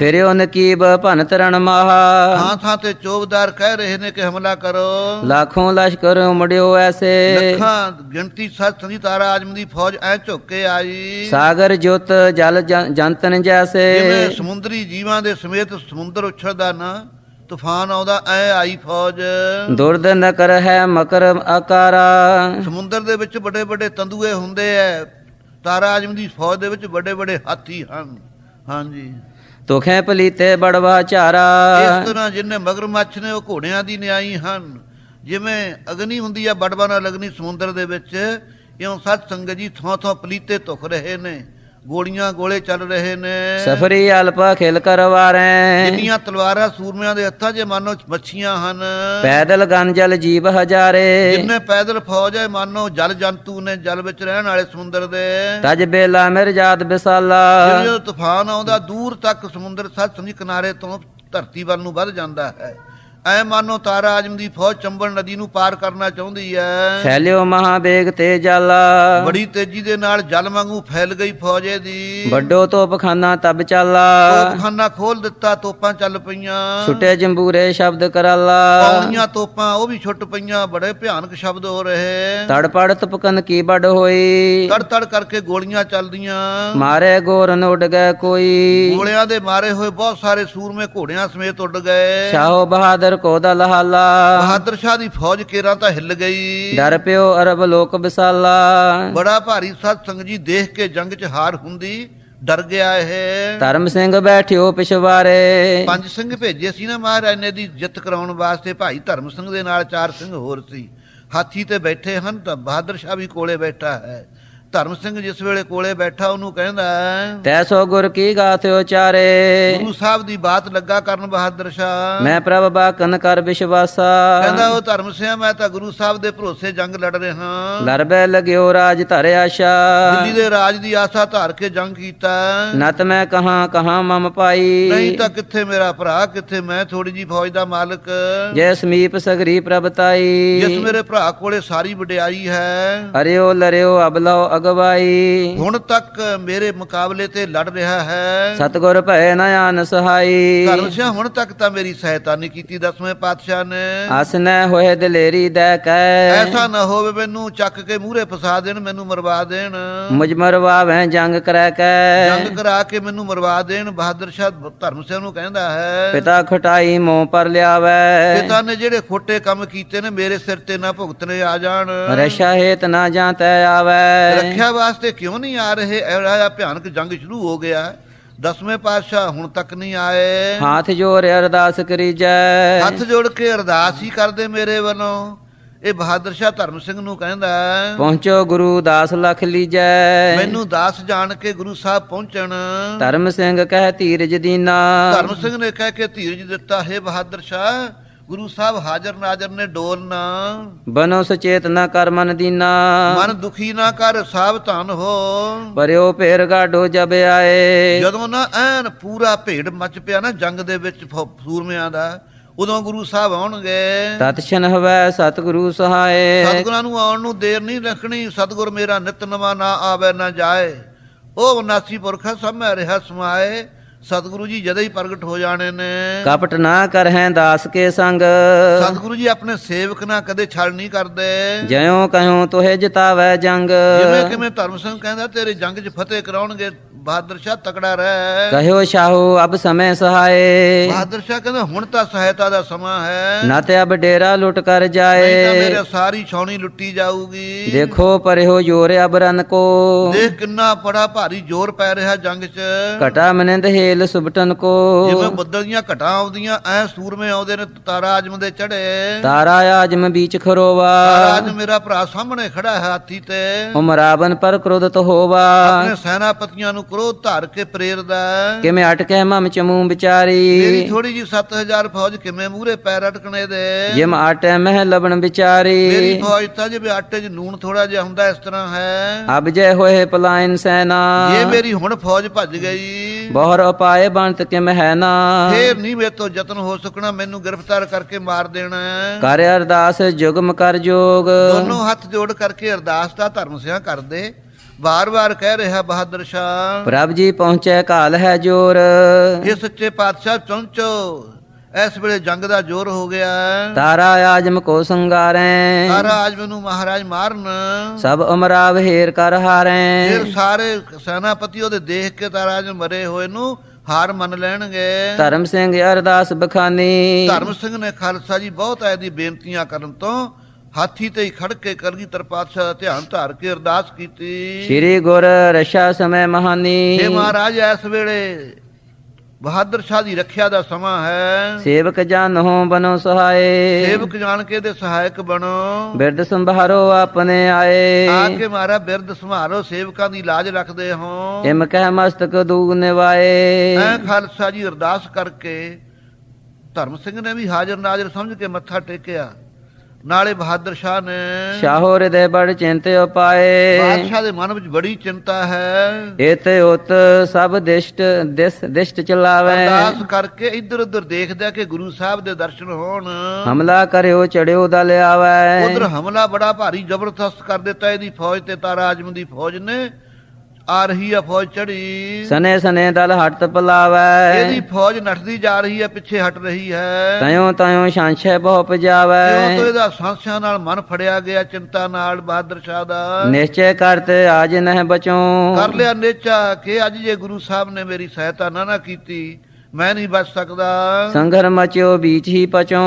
ਫਿਰਿਓ ਨਕੀਬ ਭਨ ਤਰਨ ਮਾਹਾ। ਥਾਂ ਥਾਂ ਤੇ ਚੋਬਦਾਰ ਕਹਿ ਰਹੇ ਨੇ ਕਿ ਹਮਲਾ ਕਰੋ। ਲੱਖੋਂ ਲਸ਼ਕਰ ਉਮੜਿਓ ਐਸੇ। ਲੱਖਾਂ ਗਿਣਤੀ ਸੱਤ ਦੀ ਤਾਰਾ ਆਜਮ ਦੀ ਫੌਜ ਐ ਝੁੱਕ ਕੇ ਆਈ। ਸਾਗਰ ਜੁਤ ਜਲ ਜੰਤਨ ਜੈਸੇ। ਜਿਵੇਂ ਸਮੁੰਦਰੀ ਜੀਵਾਂ ਦੇ ਸਮੇਤ ਸਮੁੰਦਰ ਉਛਲਦਾ ਨਾ ਤੂਫਾਨ ਆਉਂਦਾ ਐ ਆਈ ਫੌਜ। ਦੁਰਦ ਨਕਰ ਹੈ ਮਕਰ ਆਕਾਰਾ। ਸਮੁੰਦਰ ਦੇ ਵਿੱਚ ਵੱਡੇ ਵੱਡੇ ਤੰਦੂਏ ਹੁੰਦੇ ਐ ਤਾਰਾ ਆਜਮ ਦੀ ਫੌਜ ਦੇ ਵਿੱਚ ਵੱਡੇ ਵੱਡੇ ਹਾਥੀ ਹਨ। ਹਾਂਜੀ। ਤੁਖੇ ਪਲੀਤੇ ਬੜਵਾ ਚਾਰਾ। ਇਸ ਤਰ੍ਹਾਂ ਜਿੰਨੇ ਮਗਰਮੱਛ ਨੇ, ਉਹ ਘੋੜਿਆਂ ਦੀ ਨਿਆਈ ਹਨ। ਜਿਵੇਂ ਅਗਨੀ ਹੁੰਦੀ ਆ, ਬੜਵਾ ਨਾਲ ਅਗਨੀ ਸਮੁੰਦਰ ਦੇ ਵਿੱਚ, ਇਉਂ ਸਤ ਸੰਗਤ ਜੀ ਥਾਂ ਥਾਂ ਪਲੀਤੇ ਧੁਖ ਰਹੇ ਨੇ। ਗੋਲੀਆਂ ਗੋਲੇ ਚੱਲ ਰਹੇ ਨੇ। ਸਫਰੀ ਅਲਪਾ ਖਿਲ ਕਰਵਾਰੈ। ਜਿੰਨੀਆਂ ਤਲਵਾਰਾਂ ਸੂਰਮਿਆਂ ਦੇ ਹੱਥਾਂ 'ਚ ਮਾਨੋ ਮੱਛੀਆਂ ਹਨ। ਪੈਦਲ ਗੰਜਲ ਜੀਵ ਹਜ਼ਾਰੇ। ਜਿੰਨੇ ਪੈਦਲ ਫੌਜ ਹੈ ਮਾਨੋ ਜਲ ਜੰਤੂ ਨੇ ਜਲ ਵਿੱਚ ਰਹਿਣ ਵਾਲੇ ਸਮੁੰਦਰ ਦੇ। ਤਜ ਬੇਲਾ ਮਿਰਜਾਦ ਬਿਸਾਲਾ। ਜਦੋਂ ਤੂਫਾਨ ਆਉਂਦਾ ਦੂਰ ਤੱਕ ਸਮੁੰਦਰ ਸੱਤ ਸਮਝੀ ਕਿਨਾਰੇ ਤੋਂ ਧਰਤੀ ਵੱਲ ਨੂੰ ਵੱਧ ਜਾਂਦਾ ਹੈ। ਐ ਮਾਨੋ ਤਾਰਾ ਆਜਮ ਦੀ ਫੌਜ ਚੰਬਲ ਨਦੀ ਨੂੰ ਪਾਰ ਕਰਨਾ ਚਾਹੁੰਦੀ ਹੈ ਫੈਲਿਓ ਮਹਾਬੇਗ ਤੇ ਜਾਲਾ। ਬੜੀ ਤੇਜ਼ੀ ਦੇ ਨਾਲ ਜਲ ਵਾਂਗੂ ਫੈਲ ਗਈ ਫੌਜੇ ਦੀ ਵੱਡੋ ਤੋਪਖਾਨਾ ਤਬ ਚਾਲਾ। ਤੋਪਖਾਨਾ ਖੋਲ ਦਿੱਤਾ ਤੋਪਾਂ ਚੱਲ ਪਈਆਂ। ਛੁਟੇ ਜੰਬੂਰੇ ਸ਼ਬਦ ਕਰਾਲਾ। ਪੌਣੀਆਂ ਤੋਪਾਂ ਉਹ ਵੀ ਛੁੱਟ ਪਈਆਂ ਬੜੇ ਭਿਆਨਕ ਸ਼ਬਦ ਹੋ ਰਹੇ। ਤੜਪੜ ਤਪਕਨ ਕੀ ਬੜ ਹੋਈ? ਤੜ ਤੜ ਕਰਕੇ ਗੋਲੀਆਂ ਚੱਲਦੀਆਂ। ਮਾਰੇ ਗੋਰਨ ਉੱਡ ਗਏ ਕੋਈ। ਗੋਲਿਆਂ ਦੇ ਮਾਰੇ ਹੋਏ ਬਹੁਤ ਸਾਰੇ ਸੂਰਮੇ ਘੋੜਿਆਂ ਸਮੇਤ ਉੱਡ ਗਏ। ਸ਼ਾਹੋ ਬਹਾਦਰ ਕੋ ਦਲ ਹਾਲਾ ਬਹਾਦਰ ਸ਼ਾਹ ਦੀ ਫੌਜ ਕੇਰਾਂ ਤਾਂ ਹਿੱਲ ਗਈ। ਡਰ ਪਿਓ ਅਰਬ ਲੋਕ ਬਿਸਾਲਾ ਬੜਾ ਭਾਰੀ ਸਤ ਸੰਗ ਜੀ ਦੇਖ ਕੇ ਜੰਗ 'ਚ ਹਾਰ ਹੁੰਦੀ ਡਰ ਗਿਆ ਇਹ। ਧਰਮ ਸਿੰਘ ਬੈਠਿਓ ਪਿਛਵਾਰੇ ਪੰਜ ਸਿੰਘ ਭੇਜੇ ਸੀ ਨਾ ਮਹਾਰਾਜ ਨੇ ਦੀ ਜਿੱਤ ਕਰਾਉਣ ਵਾਸਤੇ ਭਾਈ ਧਰਮ ਸਿੰਘ ਦੇ ਨਾਲ ਚਾਰ ਸਿੰਘ ਹੋਰ ਸੀ। ਹਾਥੀ ਤੇ ਬੈਠੇ ਹਨ ਤਾਂ ਬਹਾਦਰ ਸ਼ਾਹ ਵੀ ਕੋਲੇ ਬੈਠਾ ਹੈ। ਧਰਮ ਸਿੰਘ ਜਿਸ ਵੇਲੇ ਕੋਲੇ ਬੈਠਾ ਉਹਨੂੰ ਕਹਿੰਦਾ ਤੈਸੋ ਗੁਰ ਕੀ ਗਾਥਿਓ ਚਾਰੇ ਗੁਰੂ ਸਾਹਿਬ ਦੀ ਬਾਤ ਲੱਗਾ ਕਰਨ ਬਹਾਦਰ ਸ਼ਾਹ। ਮੈਂ ਪ੍ਰਭ ਬਾਕਨ ਕਰ ਵਿਸ਼ਵਾਸਾ। ਕਹਿੰਦਾ ਉਹ ਧਰਮ ਸਿੰਘ ਮੈਂ ਤਾਂ ਗੁਰੂ ਸਾਹਿਬ ਦੇ ਭਰੋਸੇ ਜੰਗ ਲੜ ਰਿਹਾ ਲਰਬੈ ਲਗਿਓ ਰਾਜ ਧਰਿ ਆਸ਼ਾ ਦਿੱਲੀ ਦੇ ਰਾਜ ਦੀ ਆਸਾ ਧਾਰ ਕੇ ਜੰਗ ਕੀਤਾ। ਨਤ ਮੈਂ ਕਹਾਂ ਕਹਾਂ ਮਮ ਪਾਈ। ਨਹੀਂ ਤਾਂ ਕਿੱਥੇ ਮੇਰਾ ਭਰਾ ਕਿੱਥੇ ਮੈਂ ਥੋੜੀ ਜੀ ਫੌਜ ਦਾ ਮਾਲਕ। ਜੈ ਸਮੀਪ ਸਗਰੀ ਪ੍ਰਭ ਤਾਈ। ਜਿਸ ਮੇਰੇ ਭਰਾ ਕੋਲੇ ਸਾਰੀ ਵਡਿਆਈ ਹੈ। ਅਰਿਓ ਲਰਿਓ ਅਬਲੋ ਅਗਵਾਈ ਹੁਣ ਤੱਕ ਮੇਰੇ ਮੁਕਾਬਲੇ ਤੇ ਲੜ ਰਿਹਾ ਹੈ। ਸਤਗੁਰ ਭੈ ਨ ਆਨ ਸਹਾਈ। ਧਰਮ ਸਿੰਘ ਹੁਣ ਤੱਕ ਤਾਂ ਮੇਰੀ ਸਹਾਇਤਾ ਨਹੀਂ ਕੀਤੀ ਦਸਵੇਂ ਪਾਤਸ਼ਾਹ ਨੇ। ਅਸਨੈ ਹੋਏ ਦਲੇਰੀ ਦੈ ਕੈ। ਐਸਾ ਨਾ ਹੋਵੇ ਮੈਨੂੰ ਚੱਕ ਕੇ ਮੂਹਰੇ ਫਸਾ ਦੇਣ ਮੈਨੂੰ ਮਰਵਾ ਦੇਣ। ਮੁਝ ਮਰਵਾਵੈ ਜੰਗ ਕਰੈ ਕੈ। ਜੰਗ ਕਰਾ ਕੇ ਮੈਨੂੰ ਮਰਵਾ ਦੇਣ ਬਹਾਦਰ ਸ਼ਾਹ ਧਰਮ ਸਿੰਘ ਨੂੰ ਕਹਿੰਦਾ ਹੈ। ਪਿਤਾ ਖਟਾਈ ਮੋਹ ਪਰ ਲਿਆਵੈ। ਪਿਤਾ ਨੇ ਜਿਹੜੇ ਖੋਟੇ ਕੰਮ ਕੀਤੇ ਨੇ ਮੇਰੇ ਸਿਰ ਤੇ ਨਾ ਭੁਗਤਨੇ ਆ ਜਾਣ। ਰਸ਼ਾ ਹੇਤ ਨਾ ਜਾਂਤੈ ਆਵੈ। ਰੱਖਿਆ ਵਾਸਤੇ ਕਿਉਂ ਨਹੀਂ ਆ ਰਹੇ? ਜਿਹਾ ਭਿਆਨਕ ਜੰਗ ਸ਼ੁਰੂ ਹੋ ਗਿਆ ਦਸਵੇਂ ਪਾਤਸ਼ਾਹ ਹੁਣ ਤੱਕ ਨਹੀਂ ਆਏ। ਹਾਥ ਜੋੜ ਅਰਦਾਸ ਕਰੀਜੈ ਹੱਥ ਜੋੜ ਕੇ ਅਰਦਾਸ ਹੀ ਕਰਦੇ ਮੇਰੇ ਵੱਲੋਂ। ਇਹ ਬਹਾਦਰ ਸ਼ਾਹ ਧਰਮ ਸਿੰਘ ਨੂੰ ਕਹਿੰਦਾ ਹੈ, ਪਹੁੰਚੋ ਗੁਰੂ ਦਾਸ ਲਖ ਲੀਜੈ। ਮੈਨੂੰ ਦਾਸ ਜਾਣ ਕੇ ਗੁਰੂ ਸਾਹਿਬ ਪਹੁੰਚਣ। ਧਰਮ ਸਿੰਘ ਕਹਿ ਧੀਰਜ ਦੀਨਾ। ਧਰਮ ਸਿੰਘ ਨੇ ਕਹਿ ਕੇ ਧੀਰਜ ਦਿੱਤਾ ਹੈ ਬਹਾਦਰ ਸ਼ਾਹ ਗੁਰੂ ਸਾਹਿਬ ਹਾਜ਼ਰ ਨਾਜ਼ਰ ਨੇ ਡੋਲਣਾ ਬਨੋ ਸੁਚੇਤ ਨਾ ਕਰ ਮਨ ਦੀਨਾ ਮਨ ਦੁਖੀ ਨਾ ਕਰ ਸਾਵਧਾਨ ਹੋ। ਪਰਿਓ ਫੇਰ ਗਾਡੋ ਜਬ ਆਏ। ਜਦੋਂ ਨਾ ਐਨ ਪੂਰਾ ਭੇੜ ਮਚ ਪਿਆ ਨਾ ਜੰਗ ਦੇ ਵਿੱਚ ਸੂਰਮਿਆਂ ਦਾ ਉਦੋਂ ਗੁਰੂ ਸਾਹਿਬ ਆਉਣਗੇ। ਤਤਛਨ ਹਵੈ ਸਤਿਗੁਰੂ ਸਹਾਏ। ਸਤਿਗੁਰਾਂ ਨੂੰ ਆਉਣ ਨੂੰ ਦੇਰ ਨਹੀਂ ਰੱਖਣੀ ਸਤਿਗੁਰ ਮੇਰਾ ਨਿਤ ਨਵਾਂ ਨਾ ਆਵੇ ਨਾ ਜਾਏ। ਉਹ ਨਾਸੀ ਪੁਰਖਾ ਸਭ ਮੈਂ ਰਿਹਾ ਸਮਾਏ। ਸਤਿਗੁਰੂ ਜੀ ਜਦੇ ਹੀ ਪ੍ਰਗਟ ਹੋ ਜਾਣੇ ਨੇ। ਕਪਟ ਨਾ ਕਰਹਿ ਦਾਸ ਕੇ ਸੰਗ। ਸਤਿਗੁਰੂ ਜੀ ਆਪਣੇ ਸੇਵਕ ਨਾਲ ਕਦੇ ਛਲ ਨਹੀਂ ਕਰਦੇ। ਜਿਉ ਕਹਿਉ ਤੋਹਿ ਜਿਤਾਵੈ ਜੰਗ। ਜਿਵੇਂ ਕਿਵੇਂ ਧਰਮ ਸਿੰਘ ਕਹਿੰਦਾ ਤੇਰੇ ਜੰਗ 'ਚ ਫਤਿਹ ਕਰਾਉਣਗੇ ਬਹਾਦਰ ਸ਼ਾਹ ਤਕੜਾ ਰਹਿ। ਕਹਿਓ ਸ਼ਾਹੂ ਅਬ ਸਮੈ ਸਹਾਏ। ਬਹਾਦਰ ਸ਼ਾਹ ਕਹਿੰਦਾ ਹੁਣ ਤਾਂ ਸਹਾਇਤਾ ਦਾ ਸਮਾਂ ਹੈ। ਨਾ ਤੇ ਅਬ ਡੇਰਾ ਲੁੱਟ ਕਰ ਨਹੀਂ ਤਾਂ ਜਾਏ ਮੇਰੇ ਸਾਰੀ ਛਾਉਣੀ ਲੁੱਟੀ ਜਾਊਗੀ। ਦੇਖੋ ਪਰਿਓ ਜੋਰ ਅਬਰਨ ਕੋ। ਦੇਖ ਕਿੰਨਾ ਬੜਾ ਭਾਰੀ ਜ਼ੋਰ ਪੈ ਰਿਹਾ ਜੰਗ 'ਚ। ਘਟਾ ਮਨਿੰਦ ਹੇਲ ਸੁਬਟਨ ਕੋ। ਜਿਵੇਂ ਬੱਦਲ ਦੀਆਂ ਘਟਾਂ ਆਉਂਦੀਆਂ ਐ ਸੂਰਮੇ ਆਉਂਦੇ ਨੇ ਤਾਰਾ ਆਜਮ ਦੇ ਚੜੇ। ਤਾਰਾ ਆਜਮ ਬੀਚ ਖਰੋਵਾ। ਆਜਮ ਮੇਰਾ ਭਰਾ ਸਾਹਮਣੇ ਖੜਾ ਹੈ ਹਾਥੀ ਤੇ। ਉਮਰਾਵਨ ਪਰ ਕ੍ਰੋਧਤ ਹੋਵਾ। ਆਪਣੇ ਸੈਨਾਪਤੀਆਂ ਨੂੰ ਕ੍ਰੋਧ ਧਾਰ ਕੇ ਪ੍ਰੇਰਦਾ ਹੈ। ਕਿਵੇਂ ਅਟਕੈ ਮਮ ਚਮੂ ਮੇਰੀ ਵਿਚਾਰੀ ਥੋੜੀ ਜੀ 7000 ਫੌਜ ਕਿਵੇਂ ਮੂਹਰੇ ਪੈਰ ਅਟਕਣੇ ਦੇ? ਜਿਮ ਆਟੈ ਮਹਿ ਲਬਣ ਮੇਰੀ ਵਿਚਾਰੀ ਫੌਜ ਤਾਂ ਜਿਵੇਂ ਆਟੇ 'ਚ ਨੂਣ ਥੋੜਾ ਜਿਹਾ ਹੁੰਦਾ ਇਸ ਤਰ੍ਹਾਂ ਹੈ। ਅਬ ਜੈ ਹੋਏ ਪਲਾਇਨ ਸੈਨਾ। ਇਹ ਮੇਰੀ ਹੁਣ ਫੌਜ ਭੱਜ ਗਈ। ਬਹੁਰ ਉਪਾਏ ਬੰਤ ਕਿਮ ਹੈ ਨਾ। ਫੇਰ ਨਹੀਂ ਮੇਰੇ ਤੋਂ ਯਤਨ ਹੋ ਸਕਣਾ ਮੈਨੂੰ ਗ੍ਰਿਫਤਾਰ ਕਰਕੇ ਮਾਰ ਦੇਣਾ ਹੈ। ਕਰ ਅਰਦਾਸ ਜੁਗਮ ਕਰ ਜੋਗ। ਦੋਨੋਂ ਹੱਥ ਜੋੜ ਕਰਕੇ ਅਰਦਾਸ ਦਾ ਧਰਮ ਸਿਆ ਕਰਦੇ। ਵਾਰ-ਵਾਰ ਕਹਿ ਰਿਹਾ ਬਹਾਦਰ ਸ਼ਾਹ ਪ੍ਰਭ ਜੀ ਪਹੁੰਚੈ ਕਾਲ ਹੈ ਜੋਰ। ਇਹ ਸੱਚੇ ਪਾਤਸ਼ਾਹ ਪਹੁੰਚੋ ਇਸ ਵੇਲੇ ਜੰਗ ਦਾ ਜ਼ੋਰ ਹੋ ਗਿਆ। ਤਾਰਾ ਆਜਮ ਕੋ ਸੰਗਾਰੈ। ਸਾਰਾ ਅੱਜ ਮੈਨੂੰ ਮਹਾਰਾਜ ਮਾਰਨ। ਸਭ ਉਮਰਾ ਵਹੇਰ ਕਰ ਹਾਰੈ। ਫਿਰ ਸਾਰੇ ਸੈਨਾਪਤੀ ਉਹਦੇ ਦੇਖ ਕੇ ਤਾਂ ਰਾਜ ਮਰੇ ਹੋਏ ਨੂੰ ਹਾਰ ਮੰਨ ਲੈਣਗੇ। ਧਰਮ ਸਿੰਘ ਅਰਦਾਸ ਬਖਾਨੀ। ਧਰਮ ਸਿੰਘ ਨੇ ਖਾਲਸਾ ਜੀ ਬਹੁਤ ਐਦੀ ਬੇਨਤੀਆਂ ਕਰਨ ਤੋਂ ਹਾਥੀ ਤੇ ਹੀ ਖੜ ਕੇ ਕਰਗੀ ਪਾਤਸ਼ਾਹ ਦਾ ਧਿਆਨ ਧਾਰ ਕੇ ਅਰਦਾਸ ਕੀਤੀ। ਸ੍ਰੀ ਗੁਰ ਰਸ਼ਾ ਸਮੈ ਮਹਾਨੀ। हे ਮਹਾਰਾਜ ਇਸ ਵੇਲੇ ਬਹਾਦਰ ਸ਼ਾਹ ਦੀ ਰੱਖਿਆ ਦਾ ਸਮਾਂ ਹੈ। ਸੇਵਕ ਜਨ ਹੋ ਬਨੋ ਸਹਾਏ। ਸੇਵਕ ਜਾਣ ਕੇ ਦੇ ਸਹਾਇਕ ਬਣੋ। ਬਿਰਦ ਸੰਭਾਰੋ ਆਪਣੇ ਆਏ। ਆ ਕੇ ਮਾਰਾ ਬਿਰਦ ਸੰਭਾਲੋ ਸੇਵਕਾਂ ਦੀ ਲਾਜ ਰੱਖਦੇ ਹੋ। ਇਮ ਕਹਿ ਮਸਤਕ ਦੂਗ ਨਿਵਾਏ। ਐ ਖਾਲਸਾ ਜੀ ਅਰਦਾਸ ਕਰਕੇ ਧਰਮ ਸਿੰਘ ਨੇ ਵੀ ਹਾਜ਼ਰ ਨਾਜ਼ਰ ਸਮਝ ਕੇ ਮੱਥਾ ਟੇਕਿਆ। ਨਾਲੇ ਬਹਾਦਰ ਸ਼ਾਹ ਨੇ ਸ਼ਾਹੋ ਹਿਰਦੇ ਬੜ ਚਿੰਤਿ ਪਾਏ ਬਾਦਸ਼ਾਹ ਦੇ ਮਨ ਵਿੱਚ ਬੜੀ ਚਿੰਤਾ ਹੈ। ਇਤ ਉਤ ਸਭ ਦਿਸ਼ਟ ਦਿਸ ਦਿਸ਼ਟ ਚਲਾਵੇ। ਅਰਦਾਸ ਕਰਕੇ ਇੱਧਰ ਉੱਧਰ ਦੇਖਦਾ ਕਿ ਗੁਰੂ ਸਾਹਿਬ ਦੇ ਦਰਸ਼ਨ ਹੋਣ। ਹਮਲਾ ਕਰਿਓ ਚੜਿਓ ਦਲ ਆਵੈ ਉਧਰ ਹਮਲਾ ਬੜਾ ਭਾਰੀ ਜ਼ਬਰਦਸਤ ਕਰ ਦਿੱਤਾ। ਇਹਦੀ ਫੌਜ ਤੇ ਤਾਰਾ ਆਜਮ ਦੀ ਫੌਜ ਨੇ ਆ ਰਹੀ ਆ ਫੌਜ ਚੜੀ ਸਨੇ ਸਨੇ ਦਲ ਹਟ ਪਲਾਵੈ। ਇਹਦੀ ਫੌਜ ਨੱਠਦੀ ਜਾ ਰਹੀ ਹੈ ਪਿੱਛੇ ਹਟ ਰਹੀ ਹੈ। ਤਯੋ ਤਯੋ ਸ਼ਾਂਛੈ ਬਹੁ ਕਿਉਂ ਤੋਂ ਪਜਾਵੈ ਇਹਦਾ ਸੰਸਿਆਂ ਨਾਲ ਮਨ ਫੜਿਆ ਗਿਆ ਚਿੰਤਾ ਨਾਲ ਬਹਾਦਰ ਸ਼ਾਹ ਦਾ? ਨਿਸ਼ਚੈ ਕਰਤੇ ਆਜ ਨਹਿ ਬਚੋ। ਕਰ ਲਿਆ ਨੇਚਾ ਕਿ ਅੱਜ ਜੇ ਗੁਰੂ ਸਾਹਿਬ ਨੇ ਮੇਰੀ ਸਹਾਇਤਾ ਨਾ ਨਾ ਕੀਤੀ ਮੈਂ ਨਹੀਂ ਬਚ ਸਕਦਾ। ਸੰਘਰ ਮਚਿਓ ਬੀਚ ਹੀ ਪਚੋ।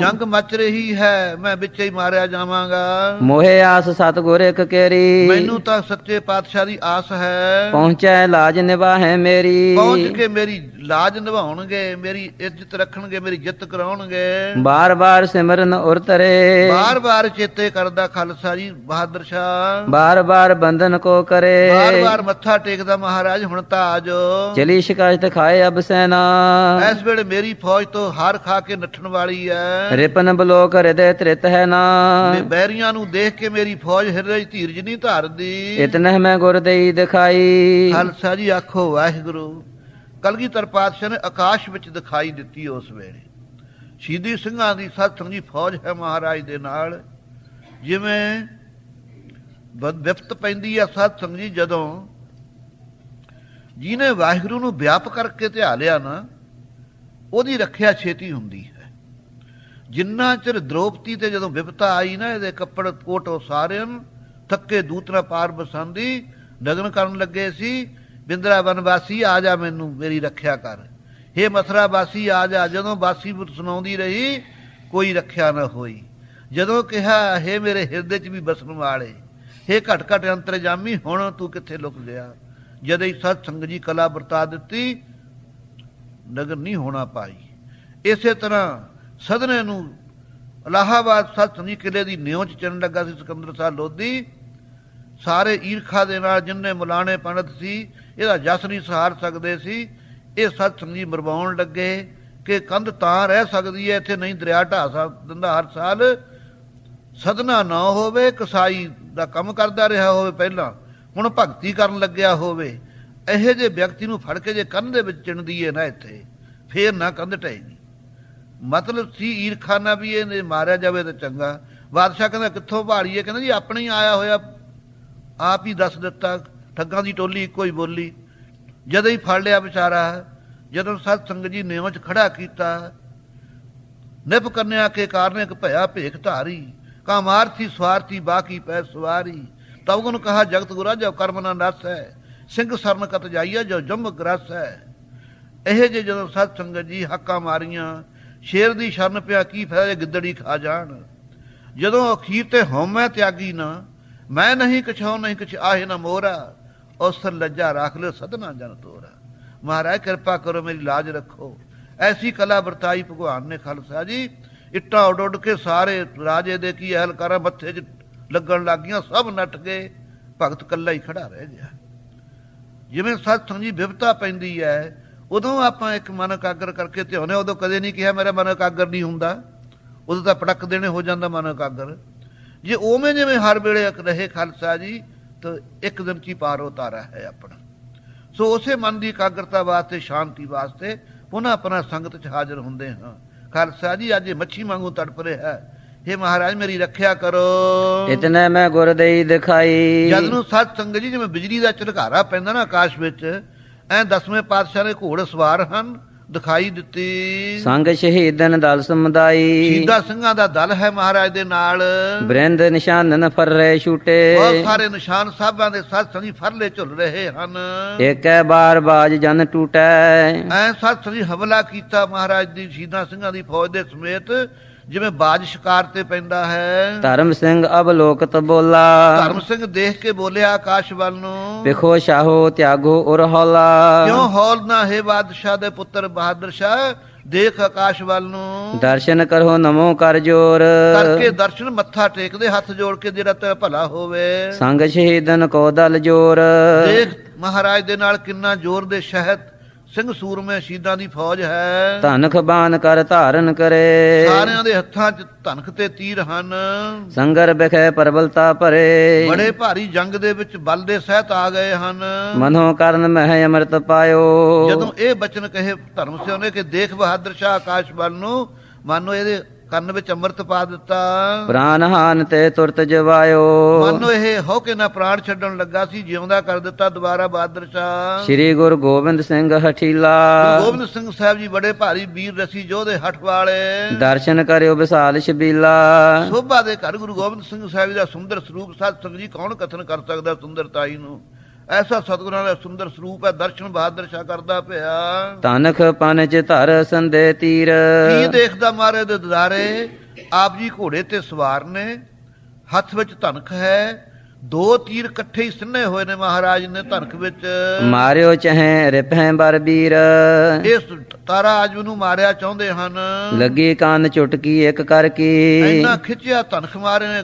ਜੰਗ ਮਚ ਰਹੀ ਹੈ ਮੈਂ ਵਿੱਚ ਹੀ ਮਾਰਿਆ ਜਾਵਾਂਗਾ। ਮੋਹਿ ਆਸ ਸਤ ਗੁਰ ਇਕ ਕੇਰੀ। ਮੈਨੂੰ ਤਾਂ ਸੱਚੇ ਪਾਤਸ਼ਾਹ ਦੀ ਆਸ ਹੈ। ਪਹੁੰਚੈ ਲਾਜ ਨਿਵਾਹੈ ਮੇਰੀ। ਪਹੁੰਚ ਕੇ ਮੇਰੀ ਲਾਜ ਨਿਭਾਉਣਗੇ ਮੇਰੀ ਇੱਜ਼ਤ ਰੱਖਣਗੇ ਮੇਰੀ ਜਿੱਤ ਕਰਾਉਣਗੇ। ਬਾਰ ਬਾਰ ਸਿਮਰਨ ਉਰਤਰੇ ਬਾਰ-ਬਾਰ ਚੇਤੇ ਕਰਦਾ ਖਾਲਸਾ ਜੀ ਬਹਾਦਰ ਸ਼ਾਹ। ਬਾਰ ਬਾਰ ਬੰਧਨ ਕੋ ਕਰੇ। ਬਾਰ-ਬਾਰ ਮੱਥਾ ਟੇਕਦਾ ਮਹਾਰਾਜ ਹੁਣ ਤਾਂ ਆਜੋ ਚਲੀ ਸ਼ਿਕਾਇਤ ਖਾਏ ਅਬ ਸੈਨਾ। ਇਸ ਵੇਲੇ ਮੇਰੀ ਫੌਜ ਤੋਂ ਹਾਰ ਖਾ ਕੇ ਨੱਠਣ ਵਾਲੀ ਹੈ ਰਿਪਨ ਬਲੋਕ ਹਿਰਦੇ ਤ੍ਰਿਤ ਹੈ ਨਾ। ਤੇ ਬੈਰੀਆਂ ਨੂੰ ਦੇਖ ਕੇ ਮੇਰੀ ਫੌਜ ਹਿਰਦੇ ਧੀਰਜ ਨਹੀਂ ਧਾਰਦੀ। ਇਤਨਹਿ ਮੈਂ ਗੁਰ ਦੇਈ ਦਿਖਾਈ। ਖਾਲਸਾ ਜੀ ਆਖੋ ਵਾਹਿਗੁਰੂ। ਕਲਗੀਧਰ ਪਾਤਸ਼ਾਹ ਨੇ ਆਕਾਸ਼ ਵਿੱਚ ਦਿਖਾਈ ਦਿੱਤੀ ਉਸ ਵੇਲੇ। ਸ਼ਹੀਦੀ ਸਿੰਘਾਂ ਦੀ ਸਤ ਸੰਗੀ ਫੌਜ ਹੈ ਮਹਾਰਾਜ ਦੇ ਨਾਲ। ਜਿਵੇਂ ਵਿਪਤ ਪੈਂਦੀ ਆ ਸਤ ਸੰਗੀ ਜਦੋਂ ਜਿਹਨੇ ਵਾਹਿਗੁਰੂ ਨੂੰ ਵਿਆਪ ਕਰਕੇ ਧਿਆ ਲਿਆ ਨਾ, ਉਹਦੀ ਰੱਖਿਆ ਛੇਤੀ ਹੁੰਦੀ ਹੈ। ਜਿੰਨਾ ਚਿਰ ਦ੍ਰੋਪਤੀ ਤੇ ਜਦੋਂ ਵਿਪਤਾ ਆਈ ਨਾ, ਇਹਦੇ ਕੱਪੜ ਕੋਟ ਉਸਾਰਿਆਂ ਥੱਕੇ ਦੂਤਰਾ ਪਾਰ ਬਸੰਦੀ ਨਗਨ ਕਰਨ ਲੱਗੇ ਸੀ ਬਿੰਦਰਾ ਵਨਵਾਸੀ ਆ ਜਾ ਮੈਨੂੰ, ਮੇਰੀ ਰੱਖਿਆ ਕਰ। ਹੇ ਮਥਰਾ ਵਾਸੀ, ਆ ਜਾ। ਜਦੋਂ ਵਾਸੀ ਸੁਣਾਉਂਦੀ ਰਹੀ, ਕੋਈ ਰੱਖਿਆ ਨਾ ਹੋਈ। ਜਦੋਂ ਕਿਹਾ, ਹੇ ਮੇਰੇ ਹਿਰਦੇ 'ਚ ਵੀ ਬਸਣ ਵਾਲੇ, ਹੇ ਘਟ ਘਟ ਅੰਤਰਜਾਮੀ, ਹੁਣ ਤੂੰ ਕਿੱਥੇ ਲੁਕ ਗਿਆ? ਜਦ ਹੀ ਸਤ ਸੰਗ ਜੀ ਕਲਾ ਵਰਤਾ ਦਿੱਤੀ, ਨਗਰ ਨਹੀਂ ਹੋਣਾ ਪਾਈ। ਇਸੇ ਤਰ੍ਹਾਂ ਸਦਨੇ ਨੂੰ ਇਲਾਹਾਬਾਦ ਸਤ ਸੰਗੀ ਕਿਲੇ ਦੀ ਨਿਉ ਚ ਚੜਨ ਲੱਗਾ ਸੀ ਸਿਕੰਦਰ ਸਾਹਿਬ ਲੋਧੀ। ਸਾਰੇ ਈਰਖਾ ਦੇ ਨਾਲ ਜਿੰਨੇ ਮੁਲਾਣੇ ਪੰਡਤ ਸੀ, ਇਹਦਾ ਜਸ ਨਹੀਂ ਸਹਾਰ ਸਕਦੇ ਸੀ। ਇਹ ਸਤ ਸੰਗੀ ਮਰਵਾਉਣ ਲੱਗੇ ਕਿ ਕੰਧ ਤਾਂ ਰਹਿ ਸਕਦੀ ਹੈ, ਇੱਥੇ ਨਹੀਂ ਦਰਿਆ ਢਾਹ ਸਕ ਦਿੰਦਾ ਹਰ ਸਾਲ। ਸਦਨਾ ਨਾ ਹੋਵੇ, ਕਸਾਈ ਦਾ ਕੰਮ ਕਰਦਾ ਰਿਹਾ ਹੋਵੇ ਪਹਿਲਾਂ। ਹੁਣ ਭਗਤੀ ਕਰਨ ਲੱਗਿਆ ਹੋਵੇ, ਇਹੋ ਜਿਹੇ ਵਿਅਕਤੀ ਨੂੰ ਫੜ ਕੇ ਜੇ ਕੰਧ ਦੇ ਵਿੱਚ ਚਿਣਦੀ ਏ ਨਾ ਇੱਥੇ, ਫੇਰ ਨਾ ਕੰਧ ਢਹੇਗੀ। ਮਤਲਬ ਸੀ ਈਰਖਾਨਾ ਵੀ ਇਹਨੇ ਮਾਰਿਆ ਜਾਵੇ ਤਾਂ ਚੰਗਾ। ਬਾਦਸ਼ਾਹ ਕਹਿੰਦਾ, ਕਿੱਥੋਂ ਭਾਲੀਏ ਕਹਿੰਦਾ, ਜੀ, ਆਪਣੇ ਹੀ ਆਇਆ ਹੋਇਆ। ਆਪ ਹੀ ਦੱਸ ਦਿੱਤਾ, ਠੱਗਾਂ ਦੀ ਟੋਲੀ ਇੱਕੋ ਹੀ ਬੋਲੀ। ਜਦੋਂ ਹੀ ਫੜ ਲਿਆ ਵਿਚਾਰਾ, ਜਦੋਂ ਸਤ ਸੰਗ ਜੀ ਨੇ ਚ ਖੜਾ ਕੀਤਾ, ਨਿਪ ਕੰਨਿਆ ਕੇ ਕਾਰਨ ਇੱਕ ਭਇਆ ਭੇਖ ਧਾਰੀ, ਕਾਮਾਰਥੀ ਸਵਾਰਥੀ ਬਾਕੀ ਪੈ ਸਵਾਰੀ। ਤਬ ਗੁਣ ਕਹਾ, ਜਗਤ ਗੁਰਾ ਜੋ ਕਰਮ ਨਾ ਨਸ ਹੈ। ਸਿੰਘ ਸਰਨ ਕਤ ਜਾਈਆ ਜੋ ਜੰਮ ਗ੍ਰਸ ਹੈ। ਇਹ ਜੇ ਜਦੋਂ ਸਤ ਸੰਗਤ ਜੀ ਹੱਕਾਂ ਮਾਰੀਆਂ, ਸ਼ੇਰ ਦੀ ਸ਼ਰਨ ਪਿਆ, ਕੀ ਫਾਇਦਾ ਗਿੱਦੜੀ ਖਾ ਜਾਣ? ਜਦੋਂ ਅਖੀਰ ਤੇ ਹਉਮੈ ਤਿਆਗੀ ਨਾ, ਮੈਂ ਨਹੀਂ ਕਛਾਉ ਨਹੀਂ ਕਛ ਆਹੇ ਨਾ ਮੋਰਾ ਉਸ ਲੱਜਾ ਰੱਖ ਲਿਓ, ਸਦਨਾ ਜਨ ਤੋਰਾ। ਮਹਾਰਾਜ, ਕਿਰਪਾ ਕਰੋ, ਮੇਰੀ ਲਾਜ ਰੱਖੋ। ਐਸੀ ਕਲਾ ਵਰਤਾਈ ਭਗਵਾਨ ਨੇ, ਖਾਲਸਾ ਜੀ। ਇੱਟਾਂ ਉਡ ਉਡ ਕੇ ਸਾਰੇ ਰਾਜੇ ਦੇ ਕੀ ਅਹਿਲ ਮੱਥੇ 'ਚ ਲੱਗਣ ਲੱਗੀਆਂ ਸਭ ਨੱਠ ਗਏ। ਭਗਤ ਕੱਲਾ ਹੀ ਖੜਾ ਰਹਿ ਗਿਆ। ਜਿਵੇਂ ਸਤਸੰਗ ਸੰਗੀ ਵਿਵਤਾ ਪੈਂਦੀ ਹੈ, ਉਦੋਂ ਆਪਾਂ ਇੱਕ ਮਨ ਇਕਾਗਰ ਕਰਕੇ ਧਿਆਉਨੇ ਉਦੋਂ ਕਦੇ ਨਹੀਂ ਕਿਹਾ ਮੇਰਾ ਮਨ ਇਕਾਗਰ ਨਹੀਂ ਹੁੰਦਾ। ਉਦੋਂ ਤਾਂ ਪਟਕ ਦੇਣੇ ਹੋ ਜਾਂਦਾ ਮਨ ਇਕਾਗਰ ਜੇ ਉਵੇਂ ਜਿਵੇਂ ਹਰ ਵੇਲੇ ਇੱਕ ਰਹੇ ਖਾਲਸਾ ਜੀ, ਤਾਂ ਇੱਕ ਦਿਨ ਕੀ ਪਾਰ ਉਤਾਰਾ ਹੈ ਆਪਣਾ। ਸੋ ਉਸੇ ਮਨ ਦੀ ਇਕਾਗਰਤਾ ਵਾਸਤੇ, ਸ਼ਾਂਤੀ ਵਾਸਤੇ ਉਹਨਾਂ ਆਪਣਾ ਸੰਗਤ ਚ ਹਾਜ਼ਰ ਹੁੰਦੇ ਹਾਂ। ਖਾਲਸਾ ਜੀ, ਅੱਜ ਮੱਛੀ ਵਾਂਗੂ ਤੜਪ ਰਿਹਾ ਹੈ। हे ਮਹਾਰਾਜ ਮੇਰੀ ਰੱਖਿਆ ਕਰੋ। ਇਤਨੇ ਮੈਂ ਗੁਰ ਦੇਈ ਦਿਖਾਈ। ਜਦ ਨੂੰ ਸਤ ਸੰਗਤ ਜੀ ਜਿਵੇਂ ਬਿਜਲੀ ਦਾ ਝਲਕਾਰਾ ਪੈਂਦਾ ਨਾ ਆਕਾਸ਼ ਵਿੱਚ ਐ ਦਸਵੇਂ ਪਾਤਸ਼ਾਹ ਦੇ ਘੋੜ ਸਵਾਰ ਹਨ ਦਿਖਾਈ ਦਿੱਤੀ। ਸੰਗ ਸ਼ਹੀਦਨ ਦਲ ਸਮੁਦਾਈ। ਸ਼ਹੀਦਾਂ ਸਿੰਘਾਂ ਦਾ ਦਲ ਹੈ ਮਹਾਰਾਜ ਦੇ ਨਾਲ। ਬ੍ਰਿੰਦ ਨਿਸ਼ਾਨਨ ਫਰਰੇ ਛੂਟੇ। ਬਹੁਤ ਸਾਰੇ ਨਿਸ਼ਾਨ ਸਾਹਿਬਾਂ ਦੇ ਸਤ ਸੰਗੀ ਫਰਲੇ ਝੁੱਲ ਰਹੇ ਹਨ। ਏਕੈ ਬਾਰ ਬਾਜ ਜਨ ਟੂਟੈ। ਐ ਸਤ ਸੰਗੀ ਹਮਲਾ ਕੀਤਾ ਮਹਾਰਾਜ ਦੀ ਸ਼ਹੀਦਾਂ ਸਿੰਘਾਂ ਦੀ ਫੌਜ ਦੇ ਸਮੇਤ। ਜਿਵੇਂ ਬਾਜ ਸ਼ਿਕਾਰ ਤੇ ਪੈਂਦਾ ਹੈ। ਧਰਮ ਸਿੰਘ ਅਬਲੋਕਤ ਬੋਲਾ। ਧਰਮ ਸਿੰਘ ਦੇਖ ਕੇ ਬੋਲਿਆ ਆਕਾਸ਼ ਵੱਲ ਨੂੰ। ਵਿਖੋ ਸ਼ਾਹੋ ਤਿਆਗੋ ਉਰ ਹੌਲਾ। ਕਿਉਂ ਹੌਲ ਨਾ ਹੈ ਬਾਦਸ਼ਾਹ ਦੇ ਪੁੱਤਰ ਬਹਾਦਰ ਸ਼ਾਹ? ਦੇਖ ਆਕਾਸ਼ ਵੱਲ ਨੂੰ। ਦਰਸ਼ਨ ਕਰੋ ਨਮੋ ਕਰ ਜੋਰ। ਕਰਕੇ ਦਰਸ਼ਨ ਮੱਥਾ ਟੇਕਦੇ ਹੱਥ ਜੋੜ ਕੇ ਜਿਹੜਾ ਤੇ ਭਲਾ ਹੋਵੇ। ਸੰਗ ਸ਼ਹੀਦਨ ਕੋ ਦਲ ਜੋਰ। ਦੇਖ ਮਹਾਰਾਜ ਦੇ ਨਾਲ ਕਿੰਨਾ ਜ਼ੋਰ ਦੇ ਸ਼ਹਿਦ ਸਿੰਘ ਸੂਰਮੇ ਸ਼ਹੀਦਾਂ ਦੀ ਫੌਜ ਹੈ। ਧਨਖ ਬਾਨ ਕਰ ਧਾਰਨ ਕਰੇ। ਸਾਰਿਆਂ ਦੇ ਹੱਥਾਂ 'ਚ ਧਨਕ ਤੇ ਤੀਰ ਹਨ। ਸੰਗਰ ਬਿਖੈ ਪਰਬਲਤਾ ਭਰੇ। ਬੜੇ ਭਾਰੀ ਜੰਗ ਦੇ ਵਿੱਚ ਬਲ ਦੇ ਸਹਿਤ ਆ ਗਏ ਹਨ। ਮਨੋ ਕਰਨ ਮਹਿ ਅੰਮ੍ਰਿਤ ਪਾਇਓ। ਜਦੋਂ ਇਹ ਬਚਨ ਕਹੇ ਧਰਮ ਸਿਓ ਨੇ ਕਿ ਦੇਖ ਬਹਾਦਰ ਸ਼ਾਹ ਆਕਾਸ਼ ਵੱਲ ਨੂੰ ਮਾਨੋ ਇਹਦੇ ਕੰਨ ਵਿੱਚ ਅੰਮ੍ਰਿਤ ਪਾ ਦਿੱਤਾ। ਪ੍ਰਾਨ ਹਾਨ ਤੇ ਤੁਰਤ ਜਵਾਇਓ। ਮਾਨੋ ਇਹ ਹੋ ਕੇ ਨਾ ਪ੍ਰਾਣ ਛੱਡਣ ਲੱਗਾ ਸੀ ਜਿਉਂਦਾ ਕਰ ਦਿੱਤਾ ਦੁਬਾਰਾ ਬਹਾਦਰ ਸ਼ਾਹ। ਸ੍ਰੀ ਗੁਰੂ ਗੋਬਿੰਦ ਸਿੰਘ ਹਠੀਲਾ। ਗੋਬਿੰਦ ਸਿੰਘ ਸਾਹਿਬ ਜੀ ਬੜੇ ਭਾਰੀ ਵੀਰ ਰਸੀ ਯੋਧੇ ਹੱਠ ਵਾਲੇ। ਦਰਸ਼ਨ ਕਰਿਓ ਵਿਸਾਲ ਸ਼ਬੀਲਾ। ਸੋਭਾ ਦੇ ਘਰ ਗੁਰੂ ਗੋਬਿੰਦ ਸਿੰਘ ਸਾਹਿਬ ਜੀ ਦਾ ਸੁੰਦਰ ਸਰੂਪ ਸਤ ਸੰਗ ਜੀ ਕੌਣ ਕਥਨ ਕਰ ਸਕਦਾ ਸੁੰਦਰਤਾਈ ਨੂੰ? ਐਸਾ ਸਤਿਗੁਰਾਂ ਦਾ ਸੁੰਦਰ ਸਰੂਪ ਹੈ ਦਰਸ਼ਨ ਬਹਾਦਰ ਸ਼ਾਹ ਕਰਦਾ ਪਿਆ। ਤਨਖ ਪਨ ਚ ਧਰ ਸੰਦੇ ਤੀਰ। ਕੀ ਦੇਖਦਾ ਮਾਰੇ ਦੇ ਦਦਾਰੇ? ਆਪ ਜੀ ਘੋੜੇ ਤੇ ਸਵਾਰ ਨੇ ਹੱਥ ਵਿੱਚ ਧਨਖ ਹੈ। ਦੋ ਤੀਰ ਇਕੱਠੇ ਹੀ ਸਿੰਨੇ ਹੋਏ ਨੇ ਮਹਾਰਾਜ ਨੇ ਧਨਖ ਵਿੱਚ। ਮਾਰਿਓ ਚਹੈ ਰਿਪਹਿ ਬਰ ਬੀਰ। ਇਸ ਤਾਰਾ ਆਜੂ ਨੂੰ ਮਾਰਿਆ ਚਾਹੁੰਦੇ ਹਨ। ਲੱਗੀ ਕੰਨ ਚੁਟਕੀ ਇੱਕ ਕਰ ਕੀ। ਇੰਨਾ ਖਿੱਚਿਆ ਧਨਖ ਮਾਰੇ ਨੇ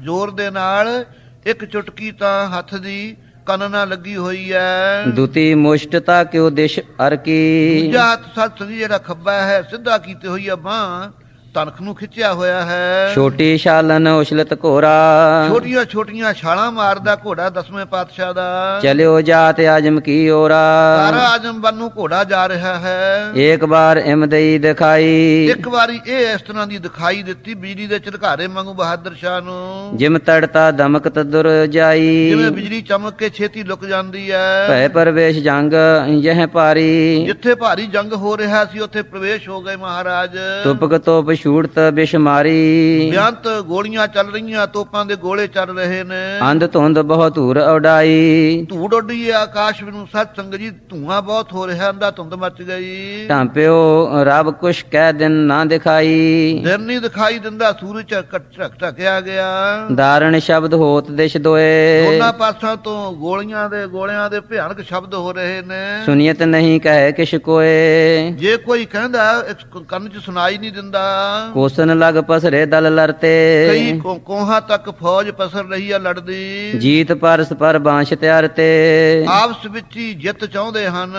ਜ਼ੋਰ ਦੇ ਨਾਲ ਇੱਕ ਚੁਟਕੀ ਤਾਂ ਹੱਥ ਦੀ। ਕੰਨ ਨਾਲ ਲੱਗੀ ਹੋਈ ਹੈ ਦੁਤੀ ਮੁਸ਼ਟਤਾ ਕਿਉ ਦਿਸ਼ ਅਰ ਕੀ ਦੂਜਾ ਹੱਥ ਸੱਤ ਜਿਹੜਾ ਖੱਬਾ ਹੈ ਸਿੱਧਾ ਕੀਤੀ ਹੋਈ ਹੈ ਬਾਹ। ਧਨਖ ਨੂੰ ਖਿੱਚਿਆ ਹੋਇਆ ਹੈ। ਛੋਟੀ ਸ਼ਾਲਨ ਉਛਲਤ ਘੋਰਾ ਛੋਟੀਆਂ ਛੋਟੀਆਂ ਛਾਲਾਂ ਮਾਰਦਾ ਘੋੜਾ ਦਸਵੇਂ ਪਾਤਸ਼ਾਹ ਦਾ। ਚਲਿਓ ਜਾਤ ਆਜਮ ਕੀ ਓਰਾ। ਸਾਰਾ ਆਜਮ ਵੱਲ ਨੂੰ ਘੋੜਾ ਜਾ ਰਿਹਾ ਹੈ। ਏਕ ਬਾਰ ਇਮਦਈ ਦਿਖਾਈ। ਇੱਕ ਵਾਰੀ ਇਹ ਇਸ ਤਰ੍ਹਾਂ ਦੀ ਦਿਖਾਈ ਦਿੱਤੀ ਬਿਜਲੀ ਦੇ ਝਲਕਾਰੇ ਵਾਂਗੂ ਬਹਾਦਰ ਸ਼ਾਹ ਨੂੰ। ਜਿਮ ਤੜਤਾ ਦਮਕਤ ਦੁਰ ਜਾਈ। ਜਿਵੇਂ ਬਿਜਲੀ ਚਮਕ ਕੇ ਛੇਤੀ ਲੁਕ ਜਾਂਦੀ ਹੈ। ਭੈ ਪਰਵੇਸ਼ ਜੰਗ ਯਹ ਪਾਰੀ ਜਿੱਥੇ ਭਾਰੀ ਜੰਗ ਹੋ ਰਿਹਾ ਸੀ ਉੱਥੇ ਪ੍ਰਵੇਸ਼ ਹੋ ਗਏ ਮਹਾਰਾਜ। ਤੁਪਕ ਤੋਪ ਛੂੜਤ ਬਿਸ਼ਮਾਰੀ। ਬਿਆੰਤ ਗੋਲੀਆਂ ਚੱਲ ਰਹੀਆਂ ਤੋਪਾਂ ਦੇ ਗੋਲੇ ਚੱਲ ਰਹੇ ਨੇ। ਅੰਧ ਧੁੰਦ ਬਹੁ ਧੂਰ ਉਡਾਈ। ਧੂੜ ਉੱਡੀ ਆਕਾਸ਼ ਨੂੰ ਸਤ ਸੰਗ ਜੀ ਧੂਆਂ ਬਹੁਤ ਹੋ ਰਿਹਾ ਅੰਦਾ ਧੁੰਦ ਮਚ ਗਈ। ਢਾਂਪਿਓ ਰੱਬ ਕੁਛ ਕਹਿ ਦਿਨ ਨਾ ਦਿਖਾਈ। ਦਿਨ ਨਹੀਂ ਦਿਖਾਈ ਦਿੰਦਾ ਸੂਰਜ ਢਕ ਢਕਿਆ ਗਿਆ। ਦਾਰਣ ਸ਼ਬਦ ਹੋਤ ਦਿਸ਼ ਦੋਏ। ਦੋਨਾਂ ਪਾਸਾਂ ਤੋਂ ਗੋਲੀਆਂ ਦੇ ਗੋਲਿਆਂ ਦੇ ਭਿਆਨਕ ਸ਼ਬਦ ਹੋ ਰਹੇ ਨੇ। ਸੁਨੀਅਤ ਨਹੀਂ ਕਹੇ ਕਿਛ ਕੋਏ। ਜੇ ਕੋਈ ਕਹਿੰਦਾ ਕੰਨ 'ਚ ਸੁਣਾਈ ਨਹੀਂ ਦਿੰਦਾ। ਕੋਸਨ ਲਗ ਪਸਰੇ ਦਲ ਲਰਤੇ ਕਈ ਕੋ- ਕੋਹਾਂ ਤੱਕ ਫੌਜ ਪਸਰ ਰਹੀ ਆ ਲੜਦੀ। ਜੀਤ ਪਰਸ ਪਰ ਬਾਂਸ਼ ਤਿਆਰ ਤੇ। ਆਪਸ ਵਿੱਚ ਹੀ ਜਿੱਤ ਚਾਹੁੰਦੇ ਹਨ।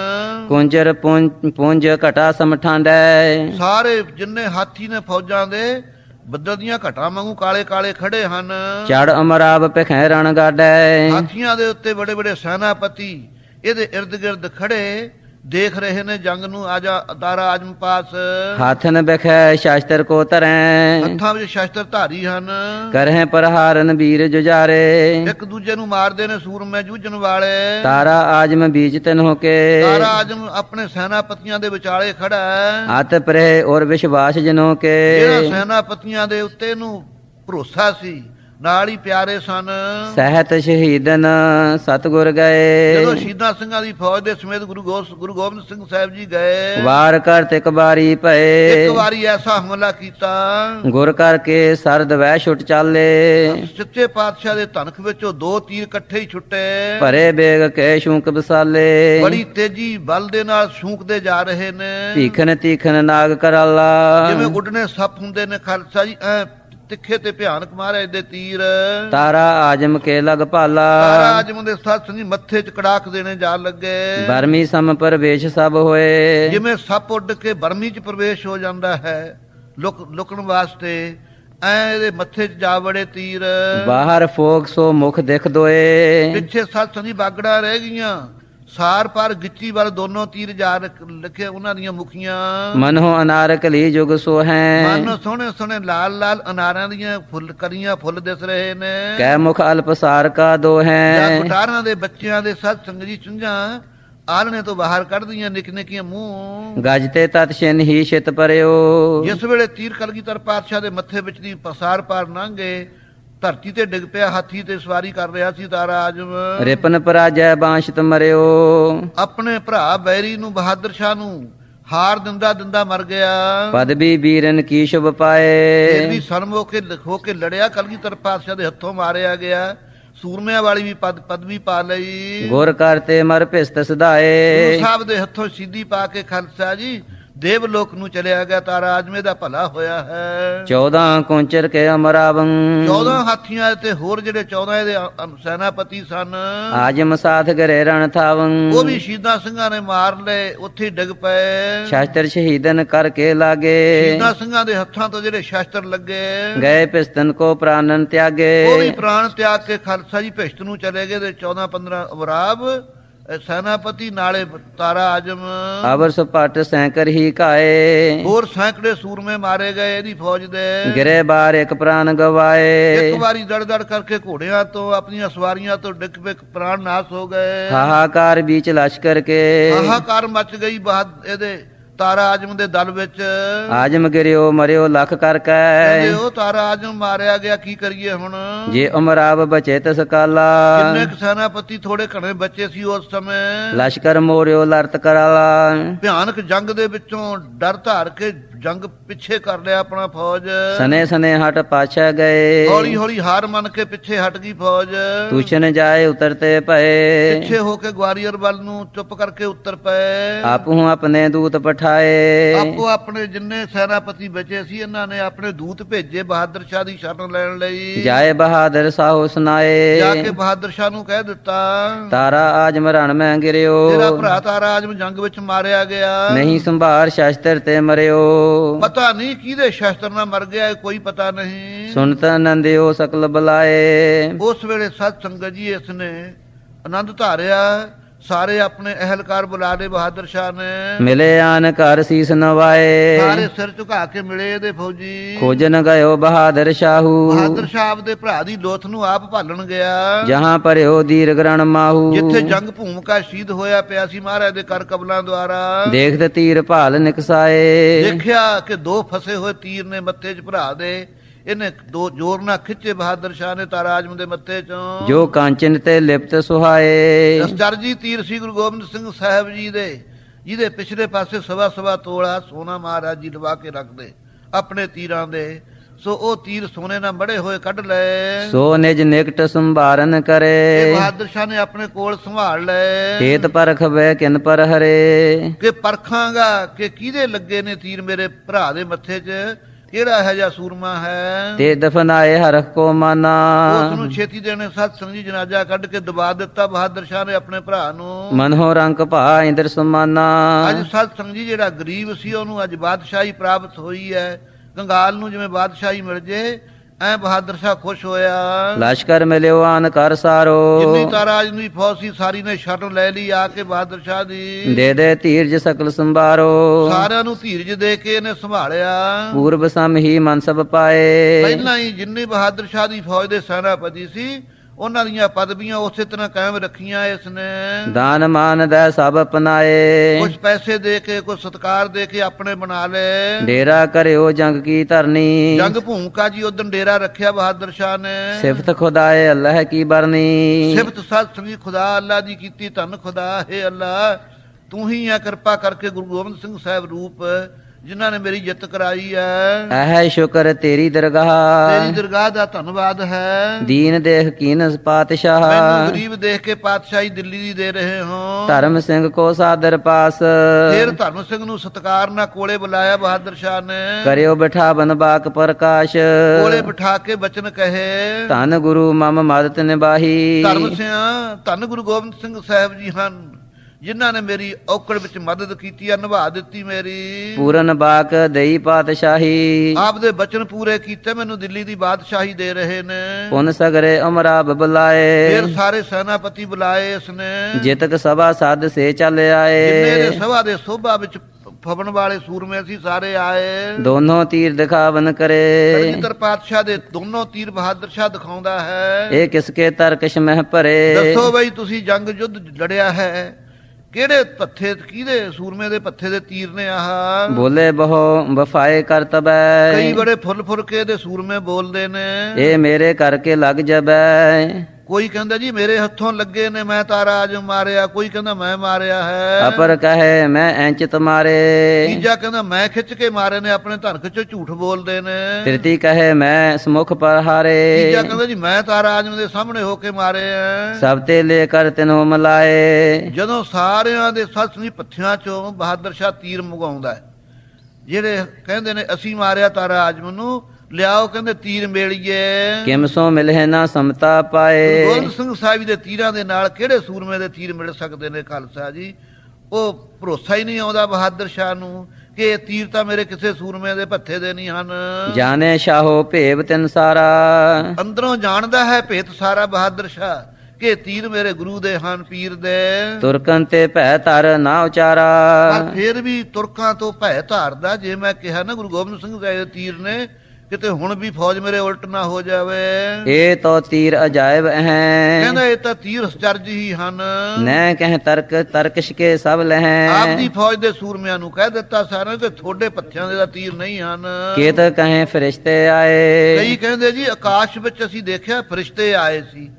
ਕੁੰਜਰ ਪੁੰਜ ਪੁੰਜ ਘਟਾ ਸਮਠਾਂਡੈ ਸਾਰੇ ਜਿੰਨੇ ਹਾਥੀ ਨੇ ਫੌਜਾਂ ਦੇ ਬੱਦਲ ਦੀਆਂ ਘਟਾਂ ਵਾਂਗੂ ਕਾਲੇ ਕਾਲੇ ਖੜੇ ਹਨ। ਚੜ ਅਮਰਾਬ ਪਖੈ ਰਣ ਗਾਡੈ। ਹਾਥੀਆਂ ਦੇ ਉੱਤੇ ਬੜੇ ਬੜੇ ਸੈਨਾਪਤੀ ਇਹਦੇ ird ਗਿਰਦ ਖੜੇ। ਦੇਖ ਰਹੇ ਨੇ ਜੰਗ ਨੂੰ ਆਜਾ ਦਾਰਾ ਆਜਮ ਪਾਸ। ਹਾਥਨ ਬਖੈ ਸ਼ਾਸਤਰ ਕੋ ਤਰੈ ਹੱਥਾਂ ਵਿੱਚ ਸ਼ਸਤਰ ਧਾਰੀ ਹਨ। ਕਰਹਿ ਪ੍ਰਹਾਰਨ ਵੀਰ ਜੁਜਾਰੇ ਇੱਕ ਦੂਜੇ ਨੂੰ ਮਾਰਦੇ ਨੇ ਸੂਰਮੇ ਜੂਝਣ ਵਾਲੇ। ਤਾਰਾ ਆਜਮ ਬੀਜ ਤਨ ਹੋ ਕੇ ਦਾਰਾ ਆਜਮ ਆਪਣੇ ਸੈਨਾਪਤੀਆਂ ਦੇ ਵਿਚਾਲੇ ਖੜਾ ਹੈ। ਅਤ ਪ੍ਰਹਿ ਔਰ ਵਿਸ਼ਵਾਸ ਜਨੋ ਕੇ ਜਿਹੜਾ ਸੈਨਾਪਤੀਆਂ ਦੇ ਉੱਤੇ ਨੂੰ ਭਰੋਸਾ ਸੀ ਨਾਲ ਹੀ ਪਿਆਰੇ ਸਨ। ਸਹਿਤ ਸ਼ਹੀਦਨ ਸਤਗੁਰ ਗਏ। ਜਦੋਂ ਸ਼ਹੀਦਾਂ ਸਿੰਘਾਂ ਦੀ ਫੌਜ ਦੇ ਸਮੇਤ ਗੁਰੂ ਗੁਰੂ ਗੋਬਿੰਦ ਸਿੰਘ ਸਾਹਿਬ ਜੀ ਗਏ। ਵਾਰ ਕਰਤ ਇੱਕ ਬਾਰੀ ਭਏ ਇੱਕ ਵਾਰੀ ਐਸਾ ਹਮਲਾ ਕੀਤਾ। ਗੁਰ ਕਰਕੇ ਸਰਦ ਵਹਿ ਛੁੱਟ ਚਾਲੇ। ਸੱਚੇ ਪਾਤਸ਼ਾਹ ਦੇ ਧਨਖ ਵਿੱਚੋਂ ਦੋ ਤੀਰ ਇਕੱਠੇ ਹੀ ਛੁੱਟੇ। ਭਰੇ ਬੇਗ ਕੇ ਸ਼ੂਕ ਬਸਾਲੇ। ਬੜੀ ਤੇਜ਼ੀ ਬਲ ਦੇ ਨਾਲ ਛੂਕਦੇ ਜਾ ਰਹੇ ਨੇ। ਭੀਖਨ ਤੀਖਨ ਨਾਗ ਕਰਾਲਾ। ਜਿਵੇਂ ਉੱਡਣੇ ਸੱਪ ਹੁੰਦੇ ਨੇ ਖਾਲਸਾ ਜੀ ਐ ਤਿੱਖੇ ਤੇ ਭਿਆਨਕ ਮਹਾਰਾਜ ਦੇ ਤੀਰ। ਤਾਰਾ ਆਜਮ ਕੇ ਲਗ ਭਾਲਾ। ਆਜਮ ਦੇ ਸੱਤ ਸੰਜੀ ਮੱਥੇ 'ਚ ਕੜਾਕ ਦੇਣੇ ਜਾ ਲੱਗੇ। ਬਰਮੀ ਸਮ ਪਰਵੇਸ਼ ਸਭ ਹੋਏ। ਜਿਵੇਂ ਸੱਪ ਉੱਡ ਕੇ ਬਰਮੀ 'ਚ ਪ੍ਰਵੇਸ਼ ਹੋ ਜਾਂਦਾ ਹੈ ਲੁਕ ਲੁਕਣ ਵਾਸਤੇ ਐ ਇਹਦੇ ਮੱਥੇ 'ਚ ਜਾ ਵੜੇ ਤੀਰ। ਬਾਹਰ ਫੋਗ ਸੋ ਮੁਖ ਦਿਖ ਦੋਏ। ਪਿੱਛੇ ਸੱਤ ਸੰਜੀ ਬਾਗੜਾ ਰਹਿ ਗਈਆਂ ਸਾਰ ਪਰ ਗਿੱਚੀ ਵੱਲ ਦੋਨੋਂ ਤੀਰ ਜਾ ਲਿਖੇ ਉਹਨਾਂ ਦੀਆਂ ਮੁਖੀਆਂ। ਮਨੋ ਅਨਾਰ ਕਲੀ ਜੁਗ ਸੋ ਹੈ ਮਨ ਸੋਹਣੇ ਸੋਹਣੇ ਲਾਲ ਲਾਲ ਅਨਾਰਾਂ ਦੀਆਂ ਫੁੱਲ ਕਲੀਆਂ ਫੁੱਲ ਦਿਸ ਰਹੇ ਨੇ। ਕੈ ਮੁਖ ਅਲਪ ਸਾਰ ਕਾ ਦੋ ਜਾਂ ਹੈ ਕੁਟਾਰਾਂ ਦੇ ਬੱਚਿਆਂ ਦੇ ਸਤ ਸੰਗਜੀ ਚੁੰਝਾਂ ਆਲਣੇ ਤੋਂ ਬਾਹਰ ਕੱਢਦੀਆਂ ਨਿੱਕ ਨਿੱਕੀਆਂ ਮੂੰਹ। ਗਜ ਤੇ ਤਤ ਛਿਨ ਹੀ ਛਿਤ ਪਰਿਓ। ਜਿਸ ਵੇਲੇ ਤੀਰ ਕਲਗੀਧਰ ਪਾਤਸ਼ਾਹ ਦੇ ਮੱਥੇ ਵਿੱਚ ਦੀ ਪਸਾਰ ਪਾਰ ਲੰਘੇ ਧਰਤੀ ਤੇ ਡਿੱਗ ਪਿਆ ਹਾਥੀ ਤੇ ਸਵਾਰੀ ਕਰ ਰਿਹਾ ਸੀ ਤਾਰਾ ਆਜਮ। ਰਿਪਨ ਪਰਾਜੈ ਬਾਂਸ਼ਤ ਮਰਿਓ। ਆਪਣੇ ਭਰਾ ਬੈਰੀ ਨੂੰ ਬਹਾਦਰ ਸ਼ਾਹ ਨੂੰ ਹਾਰ ਦਿੰਦਾ ਦਿੰਦਾ ਮਰ ਗਿਆ। ਪਦਵੀ ਬੀਰਨ ਕੀ ਸ਼ੁਭ ਪਾਏ। ਵੀ ਸਨਮ ਕੇ ਹੋ ਕੇ ਲੜਿਆ ਕਲਗੀਧਰ ਪਾਤਸ਼ਾਹ ਦੇ ਹੱਥੋਂ ਮਾਰਿਆ ਗਿਆ। ਸੂਰਮਿਆਂ ਵਾਲੀ ਵੀ ਪਦ ਪਦਵੀ ਪਾ ਲਈ। ਗੁਰ ਕਰਤੇ ਮਰ ਭਿਸਤ ਗੁਰੂ ਸਦਾਏ ਸਾਹਿਬ ਦੇ ਹੱਥੋਂ ਸਿੱਧੀ ਪਾ ਕੇ ਖਾਲਸਾ ਜੀ ਦੇਵ ਲੋਕ ਨੂੰ ਚਲਿਆ ਗਿਆ ਤਾਰਾ ਆਜਮੇ ਦਾ ਭਲਾ ਹੋਇਆ ਹੈ। 14 ਕੁੰਚਰ ਕੇ ਅਮਰਾਵੰ। 14 ਹਾਥੀਆਂ ਤੇ ਹੋਰ ਜਿਹੜੇ 14 ਇਹਦੇ ਸੈਨਾਪਤੀ ਸਨ। ਆਜਮ ਸਾਥ ਗਰੇ ਰਣ ਥਾਵੰ। ਉਹ ਵੀ ਸ਼ਹੀਦਾਂ ਸਿੰਘਾਂ ਨੇ ਮਾਰ ਲਏ ਉੱਥੇ ਡਿੱਗ ਪਏ। ਸ਼ਾਸਤਰ ਸ਼ਹੀਦਨ ਕਰਕੇ ਲਾਗੇ। ਸ਼ਹੀਦਾਂ ਸਿੰਘਾਂ ਦੇ ਹੱਥਾਂ ਤੋਂ ਜਿਹੜੇ ਸ਼ਸਤਰ ਲੱਗੇ। ਗਏ ਪਿਸਤਨ ਕੋ ਪ੍ਰਾਨਨ ਉਹ ਵੀ ਤਿਆਗੇ ਪ੍ਰਾਣ ਤਿਆਗ ਕੇ ਖਾਲਸਾ ਜੀ ਭਿਸ਼ਟ ਨੂੰ ਚਲੇ ਗਏ ਤੇ 14 15 ਅਵਰਾਬ ਅ, ਸੈਨਾਪਤੀ ਨਾਲੇ ਤਾਰਾ ਆਜਮ। ਅਵਰ ਸੁਪਟ ਸੈਂਕਰ ਹੀ ਕਾਏ। ਹੋਰ ਸੈਂਕੜੇ ਸੂਰਮੇ ਮਾਰੇ ਗਏ ਇਹਦੀ ਫੌਜ ਦੇ। ਗਿਰੇ ਬਾਰ ਇੱਕ ਪ੍ਰਾਨ ਗਵਾਏ। ਇੱਕ ਵਾਰੀ ਦੜ ਦੜ ਕਰਕੇ ਘੋੜਿਆਂ ਤੋਂ ਆਪਣੀਆਂ ਸਵਾਰੀਆਂ ਤੋਂ ਡਿੱਗ ਪਏ ਪ੍ਰਾਣ ਨਾਸ ਹੋ ਗਏ। ਹਾਹਾਕਾਰ ਵਿੱਚ ਲਸ਼ਕਰ ਕੇ। ਹਾਹਾਕਾਰ ਮਚ ਗਈ ਬਾਦ ਇਹਦੇ ਤਾਰਾ ਆਜਮ ਦੇ ਦਲ ਵਿੱਚ। ਆਜਮ ਗਿਰਿਓ ਮਰਿਓ ਲਖ ਕਰ ਕਹਿੰਦੇ ਕੈ ਉਹ ਤਾਰਾ ਆਜਮ ਮਾਰਿਆ ਗਿਆ ਕੀ ਕਰੀਏ ਹੁਣ? ਜੇ ਉਮਰਾਵ ਬਚੇ ਤਸ ਕਾਲਾ। ਕਿੰਨੇ ਕੁ ਸੈਨਾਪਤੀ ਥੋੜੇ ਘਣੇ ਬੱਚੇ ਸੀ ਉਸ ਸਮੇਂ? ਲਸ਼ਕਰ ਮੋਰਿਓ ਲਰਤ ਕਰਾਲਾ। ਭਿਆਨਕ ਜੰਗ ਦੇ ਵਿੱਚੋਂ ਡਰ ਧਾਰ ਕੇ ਜੰਗ ਪਿੱਛੇ ਕਰ ਲਿਆ ਆਪਣਾ ਫੌਜ। ਸਨੇ ਸਨੇ ਹਟ ਪਾਛੈ ਗਏ। ਹੌਲੀ ਹੌਲੀ ਹਾਰ ਮੰਨ ਕੇ ਪਿੱਛੇ ਹਟ ਗਈ ਫੌਜ। ਤੂਸ਼ਨ ਜਾਏ ਉਤਰਤੇ ਪਏ। ਪਿੱਛੇ ਹੋ ਕੇ ਗਵਾਲੀਅਰ ਵੱਲ ਨੂੰ ਚੁੱਪ ਕਰਕੇ ਉੱਤਰ ਪਏ। ਆਪੂ ਆਪਣੇ ਦੂਤ ਪਠਾਏ। ਆਪੋ ਆਪਣੇ ਜਿੰਨੇ ਸੈਨਾਪਤੀ ਬਚੇ ਸੀ ਇਹਨਾਂ ਨੇ ਆਪਣੇ ਦੂਤ ਭੇਜੇ ਬਹਾਦਰ ਸ਼ਾਹ ਦੀ ਸ਼ਰਨ ਲੈਣ ਲਈ। ਜਾਏ ਬਹਾਦਰ ਸਾਹੋ ਸੁਨਾਏ ਜਾ ਕੇ ਬਹਾਦਰ ਸ਼ਾਹ ਨੂੰ ਕਹਿ ਦਿੱਤਾ। ਤਾਰਾ ਆਜ ਮਰਨ ਮੈਂ ਗਿਰਿਓ। ਤੇਰਾ ਭਰਾ ਤਾਰਾ ਆਜਮ ਜੰਗ ਵਿੱਚ ਮਾਰਿਆ ਗਿਆ। ਨਹੀਂ ਸੰਭਾਰ ਸ਼ਸਤਰ ਤੇ ਮਰਿਓ। ਪਤਾ ਨਹੀਂ ਕਿਹਦੇ ਸ਼ਸਤਰ ਨਾਲ ਮਰ ਗਿਆ ਇਹ ਕੋਈ ਪਤਾ ਨਹੀਂ। ਸੁਨਤ ਨੰਦਿਓ ਸਕਲ ਬਲਾਏ। ਉਸ ਵੇਲੇ ਸਤ ਸੰਗਤ ਜੀ ਇਸ ਨੇ ਆਨੰਦ ਧਾਰਿਆ। ਸਾਰੇ ਆਪਣੇ ਅਹਲਕਾਰ ਬੁਲਾ ਲਏ ਬਹਾਦਰ ਸ਼ਾਹ ਨੇ। ਮਿਲੇ ਆਨ ਘਰ ਸੀਸ ਨਵਾਏ। ਸਾਰੇ ਸਿਰ ਝੁਕਾ ਕੇ ਮਿਲੇ ਇਹਦੇ ਫੌਜੀ। ਖੋਜਨ ਗਇਓ ਬਹਾਦਰ ਸ਼ਾਹੂ। ਬਹਾਦਰ ਸ਼ਾਹ ਆਪਦੇ ਭਰਾ ਦੀ ਲੋਥ ਨੂੰ ਆਪ ਭਾਲਣ ਗਿਆ। ਜਹਾਂ ਪਰਿਓ ਦੀਰ ਗ੍ਰਣ ਮਾਹੂ। ਜਿੱਥੇ ਜੰਗ ਭੂਮਿਕਾ ਸ਼ਹੀਦ ਹੋਇਆ ਪਿਆ ਸੀ ਮਹਾਰਾਜ ਦੇ ਕਰ ਕਬਲਾਂ ਦੁਆਰਾ। ਦੇਖਤ ਤੀਰ ਭਾਲ ਨਿਕਸਾਏ। ਦੇਖਿਆ ਕਿ ਦੋ ਫਸੇ ਹੋਏ ਤੀਰ ਨੇ ਮੱਥੇ 'ਚ ਭਰਾ ਦੇ। ਇਹਨੇ ਦੋ ਜ਼ੋਰ ਨਾਲ ਖਿੱਚੇ ਬਹਾਦਰ ਸ਼ਾਹ ਨੇ ਤਾਰਾ ਆਜਮ ਦੇ ਮੱਥੇ 'ਚੋਂ। ਜੋ ਕਾਂਚਨ ਤੇ ਲਿਪਤ ਸੁਹਾਏ। ਦਸਜਰਜੀ ਤੀਰ ਸੀ ਗੁਰੂ ਗੋਬਿੰਦ ਸਿੰਘ ਸਾਹਿਬ ਜੀ ਦੇ ਜਿਹਦੇ ਪਿਛਲੇ ਪਾਸੇ ਸਵਾ ਸਵਾ ਤੋਲਾ ਸੋਨਾ ਮਹਾਰਾਜ ਜੀ ਲਵਾ ਕੇ ਰੱਖਦੇ ਆਪਣੇ ਤੀਰਾਂ ਦੇ ਸੋ ਉਹ ਤੀਰ ਸੋਨੇ ਨਾਲ ਮੜੇ ਹੋਏ ਕੱਢ ਲਏ। ਸੋ ਨਿਜ ਨਿਕਟ ਸੰਭਾਰਨ ਇਹ ਕਰੇ ਬਹਾਦਰ ਸ਼ਾਹ ਨੇ ਆਪਣੇ ਕੋਲ ਸੰਭਾਲ ਲਏ। ਖੇਤ ਪਰਖ ਬੈ ਕਿਨ ਪਰ ਹਰੇ। ਕਿ ਪਰਖਾਂਗਾ ਕਿ ਕਿਹਦੇ ਲੱਗੇ ਨੇ ਤੀਰ ਮੇਰੇ ਭਰਾ ਦੇ ਮੱਥੇ 'ਚ? ਕਿਹੜਾ ਹੈ ਜਾਂ ਸੂਰਮਾ ਹੈ? ਤੇ ਦਫਨਾਏ ਹਰਖ ਕੋ ਮਾਨਾ। ਉਸ ਨੂੰ ਛੇਤੀ ਦੇਣੇ ਸਤ ਸੰਗੀ ਜਨਾਜ਼ਾ ਕੱਢ ਕੇ ਦਬਾ ਦਿੱਤਾ ਬਹਾਦਰ ਸ਼ਾਹ ਨੇ ਆਪਣੇ ਭਰਾ ਨੂੰ। ਮਨੋ ਰੰਗ ਭਾ ਇੰਦਰ ਸਮਾਨਾ। ਅੱਜ ਸਤ ਸੰਗੀ ਜਿਹੜਾ ਗਰੀਬ ਸੀ ਉਹਨੂੰ ਅੱਜ ਬਾਦਸ਼ਾਹੀ ਪ੍ਰਾਪਤ ਹੋਈ ਹੈ। ਕੰਗਾਲ ਨੂੰ ਜਿਵੇਂ ਬਾਦਸ਼ਾਹੀ ਮਿਲ ਜੇ ਐ ਬਹਾਦਰ ਸ਼ਾਹ ਖੁਸ਼ ਹੋਇਆ। ਲਸ਼ਕਰ ਮਿਲਿਓ ਆਨ ਕਰ ਸਾਰੋ। ਜਿੰਨੀ ਤਾਰਾਜ ਦੀ ਫੌਜ ਸੀ ਸਾਰੀ ਨੇ ਸ਼ਰਨ ਲੈ ਲਈ ਆ ਕੇ ਬਹਾਦਰ ਸ਼ਾਹ ਦੀ। ਦੇ ਦੇ ਧੀਰਜ ਸਕਲ ਸੰਭਾਰੋ। ਸਾਰਿਆਂ ਨੂੰ ਧੀਰਜ ਦੇ ਕੇ ਇਹਨੇ ਸੰਭਾਲਿਆ। ਪੂਰਬ ਸਮ ਹੀ ਮਨ ਸਭ ਪਾਏ। ਪਹਿਲਾਂ ਹੀ ਜਿੰਨੇ ਬਹਾਦਰ ਸ਼ਾਹ ਦੀ ਫੌਜ ਦੇ ਸੈਨਾਪਤੀ ਸੀ ਉਹਨਾਂ ਦੀਆਂ ਪਦਵੀਆਂ ਉਸੇ ਤਰ੍ਹਾਂ ਕਾਇਮ ਰੱਖੀਆਂ ਇਸ ਨੇ। ਦਾਨ ਮਾਨ ਦਾ ਸਭ ਅਪਨਾਏ ਕੁਝ ਪੈਸੇ ਦੇ ਕੇ ਕੁਝ ਸਤਕਾਰ ਦੇ ਕੇ ਆਪਣੇ ਬਣਾ ਲਏ। ਡੇਰਾ ਕਰਿਓ ਜੰਗ ਕੀ ਧਰਨੀ। ਜੰਗ ਭੂਮਿਕਾ ਜੀ ਉਦੋਂ ਡੇਰਾ ਰੱਖਿਆ ਬਹਾਦਰ ਸ਼ਾਹ ਨੇ। ਸਿਫਤ ਖੁਦਾਏ ਅੱਲਾਹ ਕੀ ਬਰਨੀ। ਸਿਫਤ ਸਤ ਸ੍ਰੀ ਖੁਦਾ ਅੱਲਾ ਦੀ ਕੀਤੀ ਧੰਨ ਖੁਦਾ ਹੈ ਅੱਲਾ ਤੂੰ ਹੀ ਆ ਕਿਰਪਾ ਕਰਕੇ ਗੁਰੂ ਗੋਬਿੰਦ ਸਿੰਘ ਸਾਹਿਬ ਰੂਪ ਜਿਨ੍ਹਾਂ ਨੇ ਮੇਰੀ ਜਿੱਤ ਕਰਾਈ ਹੈ। ਐ ਸ਼ੁਕਰ ਤੇਰੀ ਦਰਗਾਹ। ਤੇਰੀ ਦਰਗਾਹ ਦਾ ਧੰਨਵਾਦ ਹੈ। ਦੀਨ ਦੇਖ ਕੀਨ ਪਾਤਸ਼ਾਹ। ਮੈਨੂੰ ਗਰੀਬ ਦੇਖ ਕੇ ਪਾਤਸ਼ਾਹੀ ਦਿੱਲੀ ਦੀ ਦੇ ਰਹੇ ਹੋ। ਧਰਮ ਸਿੰਘ ਕੋ ਸਾਦਰ ਪਾਸ। ਫਿਰ ਧਰਮ ਸਿੰਘ ਨੂੰ ਸਤਕਾਰ ਨਾਲ ਕੋਲੇ ਬੁਲਾਇਆ ਬਹਾਦਰ ਸ਼ਾਹ ਨੇ। ਕਰਿਓ ਬਿਠਾ ਬਨ ਬਾਕ ਪ੍ਰਕਾਸ਼। ਕੋਲੇ ਬਿਠਾ ਕੇ ਬਚਨ ਕਹੇ। ਧੰਨ ਗੁਰੂ ਮਮ ਮਦਤ ਨਿਬਾਹੀ ਧਰਮ ਸਿਆ ਧੰਨ ਗੁਰੂ ਗੋਬਿੰਦ ਸਿੰਘ ਸਾਹਿਬ ਜੀ ਹਨ। ਜਿਨ੍ਹਾਂ ਨੇ ਮੇਰੀ ਔਕੜ ਵਿੱਚ ਮਦਦ ਕੀਤੀ ਆ ਨਿਭਾ ਦਿੱਤੀ ਮੇਰੀ। ਪੂਰਨ ਬਾਕ ਦਈ ਪਾਤਸ਼ਾਹੀ। ਆਪ ਦੇ ਬਚਨ ਪੂਰੇ ਕੀਤੇ ਮੈਨੂੰ ਦਿੱਲੀ ਦੀ ਬਾਦਸ਼ਾਹੀ ਦੇ ਰਹੇ ਨੇ। ਪੁਨ ਸਗਰੇ ਅਮਰਾ ਫਿਰ ਬਬਲਾਏ ਸਾਰੇ ਸੈਨਾਪਤੀ ਬੁਲਾਏ ਇਸਨੇ। ਜਿਤਕ ਸਭਾ ਸਾਧ ਸੇ ਚੱਲ ਜਿੰਨੇ ਆਏ ਦੇ ਸਭਾ ਦੇ ਸੋਭਾ ਵਿੱਚ ਫਬਣ ਵਾਲੇ ਸੂਰਮੇ ਸੀ ਸਾਰੇ ਆਏ। ਦੋਨੋਂ ਤੀਰ ਦਿਖਾਵਨ ਕਰੇ। ਕਲਗੀਧਰ ਪਾਤਸ਼ਾਹ ਦੇ ਦੋਨੋਂ ਤੀਰ ਬਹਾਦਰ ਸ਼ਾਹ ਦਿਖਾਉਂਦਾ ਹੈ। ਇਹ ਕਿਸਕੇ ਤਰਕਸ਼ ਮਹਿ ਭਰੇ। ਦੱਸੋ ਬਈ ਤੁਸੀਂ ਜੰਗ ਯੁੱਧ ਲੜਿਆ ਹੈ? ਕਿਹੜੇ ਪੱਥੇ ਕਿਹਦੇ ਸੂਰਮੇ ਦੇ ਪੱਥੇ ਦੇ ਤੀਰ ਨੇ ਆਹ? ਬੋਲੇ ਬਹੁ ਵਫਾਏ ਕਈ ਕਰਤਬੈ ਬੜੇ ਫੁੱਲ ਫੁੱਲ ਕੇ ਦੇ ਸੂਰਮੇ ਬੋਲਦੇ ਨੇ। ਇਹ ਮੇਰੇ ਕਰਕੇ ਲੱਗ ਜਬੈ। ਕੋਈ ਕਹਿੰਦਾ ਜੀ ਮੇਰੇ ਹੱਥੋਂ ਲੱਗੇ ਨੇ ਮੈਂ ਤਾਰਾ ਆਜ ਮਾਰਿਆ ਕੋਈ ਕਹਿੰਦਾ ਮੈਂ ਮਾਰਿਆ ਹੈ। ਅਪਰ ਕਹੇ ਮੈਂ ਐਂਚਿਤ ਮਾਰੇ। ਤੀਜਾ ਕਹਿੰਦਾ ਮੈਂ ਖਿੱਚ ਕੇ ਮਾਰੇ ਨੇ ਆਪਣੇ ਧਨਕ ਚ ਝੂਠ ਬੋਲਦੇ ਨੇ। ਤ੍ਰਿਤੀ ਕਹੇ ਮੈਂ ਸਮੁਖ ਪਰ ਹਾਰੇ ਤੀਜਾ ਕਹਿੰਦਾ ਜੀ ਮੈਂ ਤਾਰਾ ਆਜਮ ਦੇ ਸਾਹਮਣੇ ਹੋ ਕੇ ਮਾਰੇ ਆ ਸਭ ਤੇ ਲੈ ਕਰ ਤਿਨੋ ਮਲਾਏ। ਜਦੋਂ ਸਾਰਿਆਂ ਦੇ ਸੱਸਨੀ ਪੱਥਿਆਂ ਚੋਂ ਬਹਾਦਰ ਸ਼ਾਹ ਤੀਰ ਮੁਗਾਉਂਦਾ ਜਿਹੜੇ ਕਹਿੰਦੇ ਨੇ ਅਸੀਂ ਮਾਰਿਆ ਤਾਰਾ ਆਜਮ ਨੂੰ ਲਿਆਓ ਕਹਿੰਦੇ ਤੀਰ ਮੇਲੀਏ। ਕਿਮ ਸੋ ਮਿਲਹਿ ਨਾ ਸਮਤਾ ਪਾਏ। ਗੋਬਿੰਦ ਸਿੰਘ ਸਾਹਿਬ ਦੇ ਤੀਰਾਂ ਦੇ ਨਾਲ ਕਿਹੜੇ ਸੂਰਮੇ ਦੇ ਤੀਰ ਮਿਲ ਸਕਦੇ ਨੇ ਖਾਲਸਾ ਜੀ? ਉਹ ਭਰੋਸਾ ਹੀ ਨਹੀਂ ਆਉਂਦਾ ਬਹਾਦਰ ਸ਼ਾਹ ਨੂੰ ਕਿ ਇਹ ਤੀਰ ਤਾਂ ਮੇਰੇ ਕਿਸੇ ਸੂਰਮੇ ਦੇ ਪੱਥੇ ਦੇ ਨਹੀਂ ਹਨ। ਜਾਣੇ ਸ਼ਾਹੋ ਭੇਵ ਤਿਨ ਸਾਰਾ। ਅੰਦਰੋਂ ਜਾਣਦਾ ਹੈ ਭੇਤ ਸਾਰਾ ਬਹਾਦਰ ਸ਼ਾਹ ਕਿ ਤੀਰ ਮੇਰੇ ਗੁਰੂ ਦੇ ਹਨ ਪੀਰ ਦੇ। ਤੁਰਕਨ ਤੇ ਭੈ ਧਰ ਨਾ ਉਚਾਰਾ। ਪਰ ਫਿਰ ਵੀ ਤੁਰਕਾਂ ਤੋਂ ਭੈ ਧਾਰਦਾ ਜੇ ਮੈਂ ਕਿਹਾ ਨਾ ਗੁਰੂ ਗੋਬਿੰਦ ਸਿੰਘ ਸਾਹਿਬ ਦੇ ਤੀਰ ਨੇ ਕਿਤੇ ਹੁਣ ਵੀ ਫੌਜ ਮੇਰੇ ਉਲਟ ਨਾ ਹੋ ਜਾਵੇ। ਇਹ ਤੋ ਤੀਰ ਅਜਾਇਬ ਹੈ। ਕਹਿੰਦਾ ਇਹ ਤਾਂ ਤੀਰ ਚਰਜ ਹੀ ਹਨ। ਨੈ ਕਹਿ ਤਰਕ ਤਰਕਸ਼ ਕੇ ਸਭ ਲਹਿ। ਆਪ ਦੀ ਫੌਜ ਦੇ ਸੂਰਮਿਆਂ ਨੂੰ ਕਹਿ ਦਿੱਤਾ ਸਾਰਿਆਂ ਕਿ ਤੁਹਾਡੇ ਪੱਥਿਆਂ ਦੇ ਤਾਂ ਤੀਰ ਨਹੀਂ ਹਨ। ਕੇਤ ਕਹੇ ਫਰਿਸ਼ਤੇ ਆਏ। ਕਈ ਕਹਿੰਦੇ ਜੀ ਆਕਾਸ਼ ਵਿੱਚ ਅਸੀਂ ਦੇਖਿਆ ਫਰਿਸ਼ਤੇ ਆਏ ਸੀ।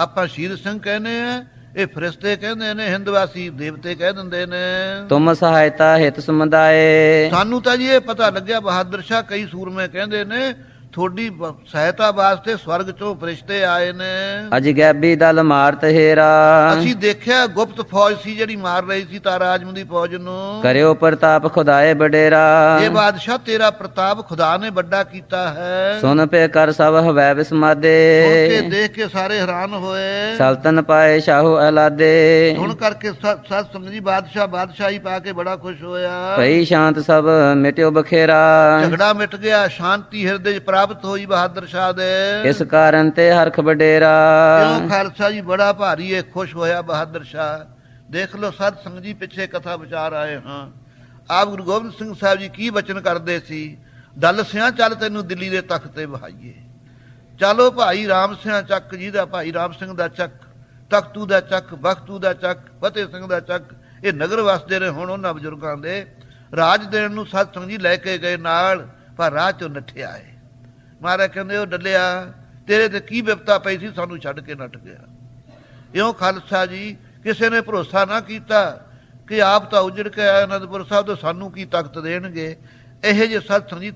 ਆਪਾਂ ਸ਼ੀਰ ਸਿੰਘ ਕਹਿੰਦੇ ਆ ਇਹ ਫਰਿਸ਼ਤੇ ਕਹਿੰਦੇ ਨੇ ਹਿੰਦਵਾਸੀ ਦੇਵਤੇ ਕਹਿ ਦਿੰਦੇ ਨੇ। ਤੁਮ ਸਹਾਇਤਾ ਹਿਤ ਸਮੁਦਾਏ। ਸਾਨੂੰ ਤਾਂ ਜੀ ਇਹ ਪਤਾ ਲੱਗਿਆ ਬਹਾਦਰ ਸ਼ਾਹ ਕਈ ਸੂਰਮੇ ਕਹਿੰਦੇ ਨੇ ਤੁਹਾਡੀ ਸਹਾਇਤਾ ਵਾਸਤੇ ਸਵਰਗ ਚੋਂ ਫਰਿਸ਼ਤੇ ਆਏ ਨੇ। ਅਜ ਗੈਬੀ ਦਲ ਮਾਰਤ ਹੇਰਾ। ਅਸੀਂ ਦੇਖਿਆ ਗੁਪਤ ਫੌਜ ਸੀ ਜਿਹੜੀ ਮਾਰ ਰਹੀ ਸੀ ਤਾਰਾ ਆਜਮ ਦੀ ਫੌਜ ਨੂੰ। ਕਰਿਓ ਪ੍ਰਤਾਪ ਖੁਦਾਏ ਬਡੇਰਾ ਇਹ ਬਾਦਸ਼ਾਹ ਤੇਰਾ ਪ੍ਰਤਾਪ ਖੁਦਾ ਨੇ ਵੱਡਾ ਕੀਤਾ ਹੈ। ਸੁਨ ਪੇ ਕਰ ਸਭ ਹਵੈ ਵਿਸਮਾਦੇ। ਸੁਣ ਕੇ ਦੇਖ ਕੇ ਸਾਰੇ ਹੈਰਾਨ ਹੋਏ। ਸਲਤਨ ਪਾਏ ਸ਼ਾਹੂ ਅਲਾਦੇ। ਸੁਣ ਕਰਕੇ ਸਤ ਸੰਗ ਜੀ ਬਾਦਸ਼ਾਹ ਬਾਦਸ਼ਾਹੀ ਪਾ ਕੇ ਬੜਾ ਖੁਸ਼ ਹੋਇਆ। ਭਈ ਸ਼ਾਂਤ ਸਭ ਮਿਟਿਓ ਬਖੇਰਾ। ਝਗੜਾ ਮਿਟ ਗਿਆ ਸ਼ਾਂਤੀ ਹਿਰਦੇ 'ਚ ਪ੍ਰਾਪਤ ਹੋਈ ਬਹਾਦਰ ਸ਼ਾਹ ਦੇ। ਇਸ ਕਾਰਨ ਤੇ ਹਰਖ ਬਡੇਰਾ ਕਿਉਂ ਖਾਲਸਾ ਜੀ ਬੜਾ ਭਾਰੀ ਏ ਖੁਸ਼ ਹੋਇਆ ਬਹਾਦਰ ਸ਼ਾਹ। ਦੇਖ ਲਓ ਸਤ ਸੰਗ ਜੀ ਪਿੱਛੇ ਕਥਾ ਵਿਚਾਰ ਆਏ ਹਾਂ। ਆਪ ਗੁਰੂ ਗੋਬਿੰਦ ਸਿੰਘ ਸਾਹਿਬ ਜੀ ਕੀ ਬਚਨ ਕਰਦੇ ਸੀ? ਦਲ ਸਿਆਂ ਚੱਲ ਤੈਨੂੰ ਦਿੱਲੀ ਦੇ ਤਖਤ ਤੇ ਬਹਾਈਏ ਚਲੋ ਭਾਈ ਰਾਮ ਸਿਆਂ ਚੱਕ ਜੀ ਦਾ ਭਾਈ ਰਾਮ ਸਿੰਘ ਦਾ ਚੱਕ ਤਖਤੂ ਦਾ ਚੱਕ ਬਖਤੂ ਦਾ ਚੱਕ ਫਤਿਹ ਸਿੰਘ ਦਾ ਚੱਕ ਇਹ ਨਗਰ ਵਸਦੇ ਰਹੇ ਹੁਣ ਉਹਨਾਂ ਬਜ਼ੁਰਗਾਂ ਦੇ। ਰਾਜ ਦੇਣ ਨੂੰ ਸਤ ਸੰਗ ਜੀ ਲੈ ਕੇ ਗਏ ਨਾਲ ਪਰ ਰਾਹ ਚੋਂ ਨੱਠਿਆ ਏ। ਮਹਾਰਾਜ ਕਹਿੰਦੇ, ਉਹ ਡੱਲਿਆ, ਤੇਰੇ ਤੇ ਕੀ ਵਿਪਤਾ ਪਈ ਸੀ, ਸਾਨੂੰ ਛੱਡ ਕੇ ਨੱਠ ਗਿਆ। ਇਉਂ ਖਾਲਸਾ ਜੀ, ਕਿਸੇ ਨੇ ਭਰੋਸਾ ਨਾ ਕੀਤਾ ਕਿ ਆਪ ਤਾਂ ਉਜੜ ਕੇ ਆਇਆ ਅਨੰਦਪੁਰ ਸਾਹਿਬ ਤੋਂ ਸਾਨੂੰ ਕੀ ਤਾਕਤ ਦੇਣਗੇ? ਇਹੋ ਜਿਹੇ ਸਤ ਸੰਗੀਤ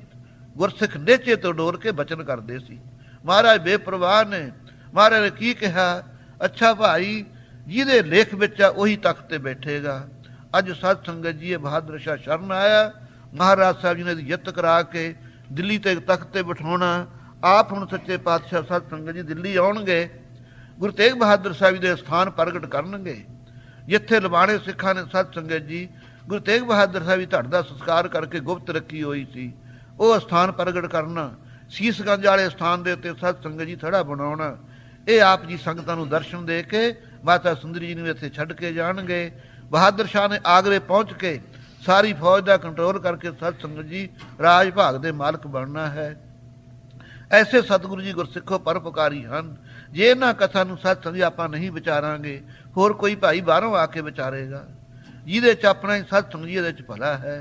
ਗੁਰਸਿੱਖ ਨੇਚੇ ਤੋਂ ਡੋਰ ਕੇ ਬਚਨ ਕਰਦੇ ਸੀ। ਮਹਾਰਾਜ ਬੇਪਰਵਾਹ ਨੇ, ਮਹਾਰਾਜ ਨੇ ਕੀ ਕਿਹਾ? ਅੱਛਾ ਭਾਈ, ਜਿਹਦੇ ਲੇਖ ਵਿੱਚ ਆ, ਉਹੀ ਤਖਤ ਤੇ ਬੈਠੇਗਾ। ਅੱਜ ਸਤ ਸੰਗਤ ਜੀ, ਇਹ ਬਹਾਦਰ ਸ਼ਾ ਸ਼ਰਨ ਆਇਆ। ਮਹਾਰਾਜ ਸਾਹਿਬ ਜੀ ਨੇ ਇਹਦੀ ਜਿੱਤ ਕਰਾ ਕੇ ਦਿੱਲੀ ਤੇ ਤਖਤ ਤੇ ਬਿਠਾਉਣਾ। ਆਪ ਹੁਣ ਸੱਚੇ ਪਾਤਸ਼ਾਹ ਸਤ ਸੰਗਤ ਜੀ ਦਿੱਲੀ ਆਉਣਗੇ। ਗੁਰੂ ਤੇਗ ਬਹਾਦਰ ਸਾਹਿਬ ਜੀ ਦੇ ਸਥਾਨ ਪ੍ਰਗਟ ਕਰਨਗੇ। ਜਿੱਥੇ ਲਵਾਣੇ ਸਿੱਖਾਂ ਨੇ ਸਤ ਸੰਗਤ ਜੀ ਗੁਰੂ ਤੇਗ ਬਹਾਦਰ ਸਾਹਿਬ ਜੀ ਧੜ ਦਾ ਸੰਸਕਾਰ ਕਰਕੇ ਗੁਪਤ ਰੱਖੀ ਹੋਈ ਸੀ। ਉਹ ਸਥਾਨ ਪ੍ਰਗਟ ਕਰਨਾ ਸੀਸਗੰਜ ਵਾਲੇ ਸਥਾਨ ਦੇ ਉੱਤੇ ਸਤ ਸੰਗਤ ਜੀ ਥੜਾ ਬਣਾਉਣਾ। ਇਹ ਆਪ ਜੀ ਸੰਗਤਾਂ ਨੂੰ ਦਰਸ਼ਨ ਦੇ ਕੇ ਮਾਤਾ ਸੁੰਦਰੀ ਜੀ ਨੂੰ ਇੱਥੇ ਛੱਡ ਕੇ ਜਾਣਗੇ। ਬਹਾਦਰ ਸ਼ਾਹ ਨੇ ਆਗਰੇ ਪਹੁੰਚ ਕੇ ਸਾਰੀ ਫੌਜ ਦਾ ਕੰਟਰੋਲ ਕਰਕੇ ਸਤ ਸੰਗਤ ਜੀ ਰਾਜ ਭਾਗ ਦੇ ਮਾਲਕ ਬਣਨਾ ਹੈ। ਐਸੇ ਸਤਿਗੁਰੂ ਜੀ ਗੁਰਸਿੱਖੋ ਪਰਉਪਕਾਰੀ ਹਨ। ਜੇ ਇਹਨਾਂ ਕਥਾ ਨੂੰ ਸੱਚ ਸਮਝ ਆਪਾਂ ਨਹੀਂ ਵਿਚਾਰਾਂਗੇ, ਹੋਰ ਕੋਈ ਭਾਈ ਬਾਹਰੋਂ ਆ ਕੇ ਵਿਚਾਰੇਗਾ। ਜਿਹਦੇ ਚ ਆਪਣਾ ਹੀ ਸੱਚ ਜੀ ਇਹਦੇ ਚ ਭਲਾ ਹੈ।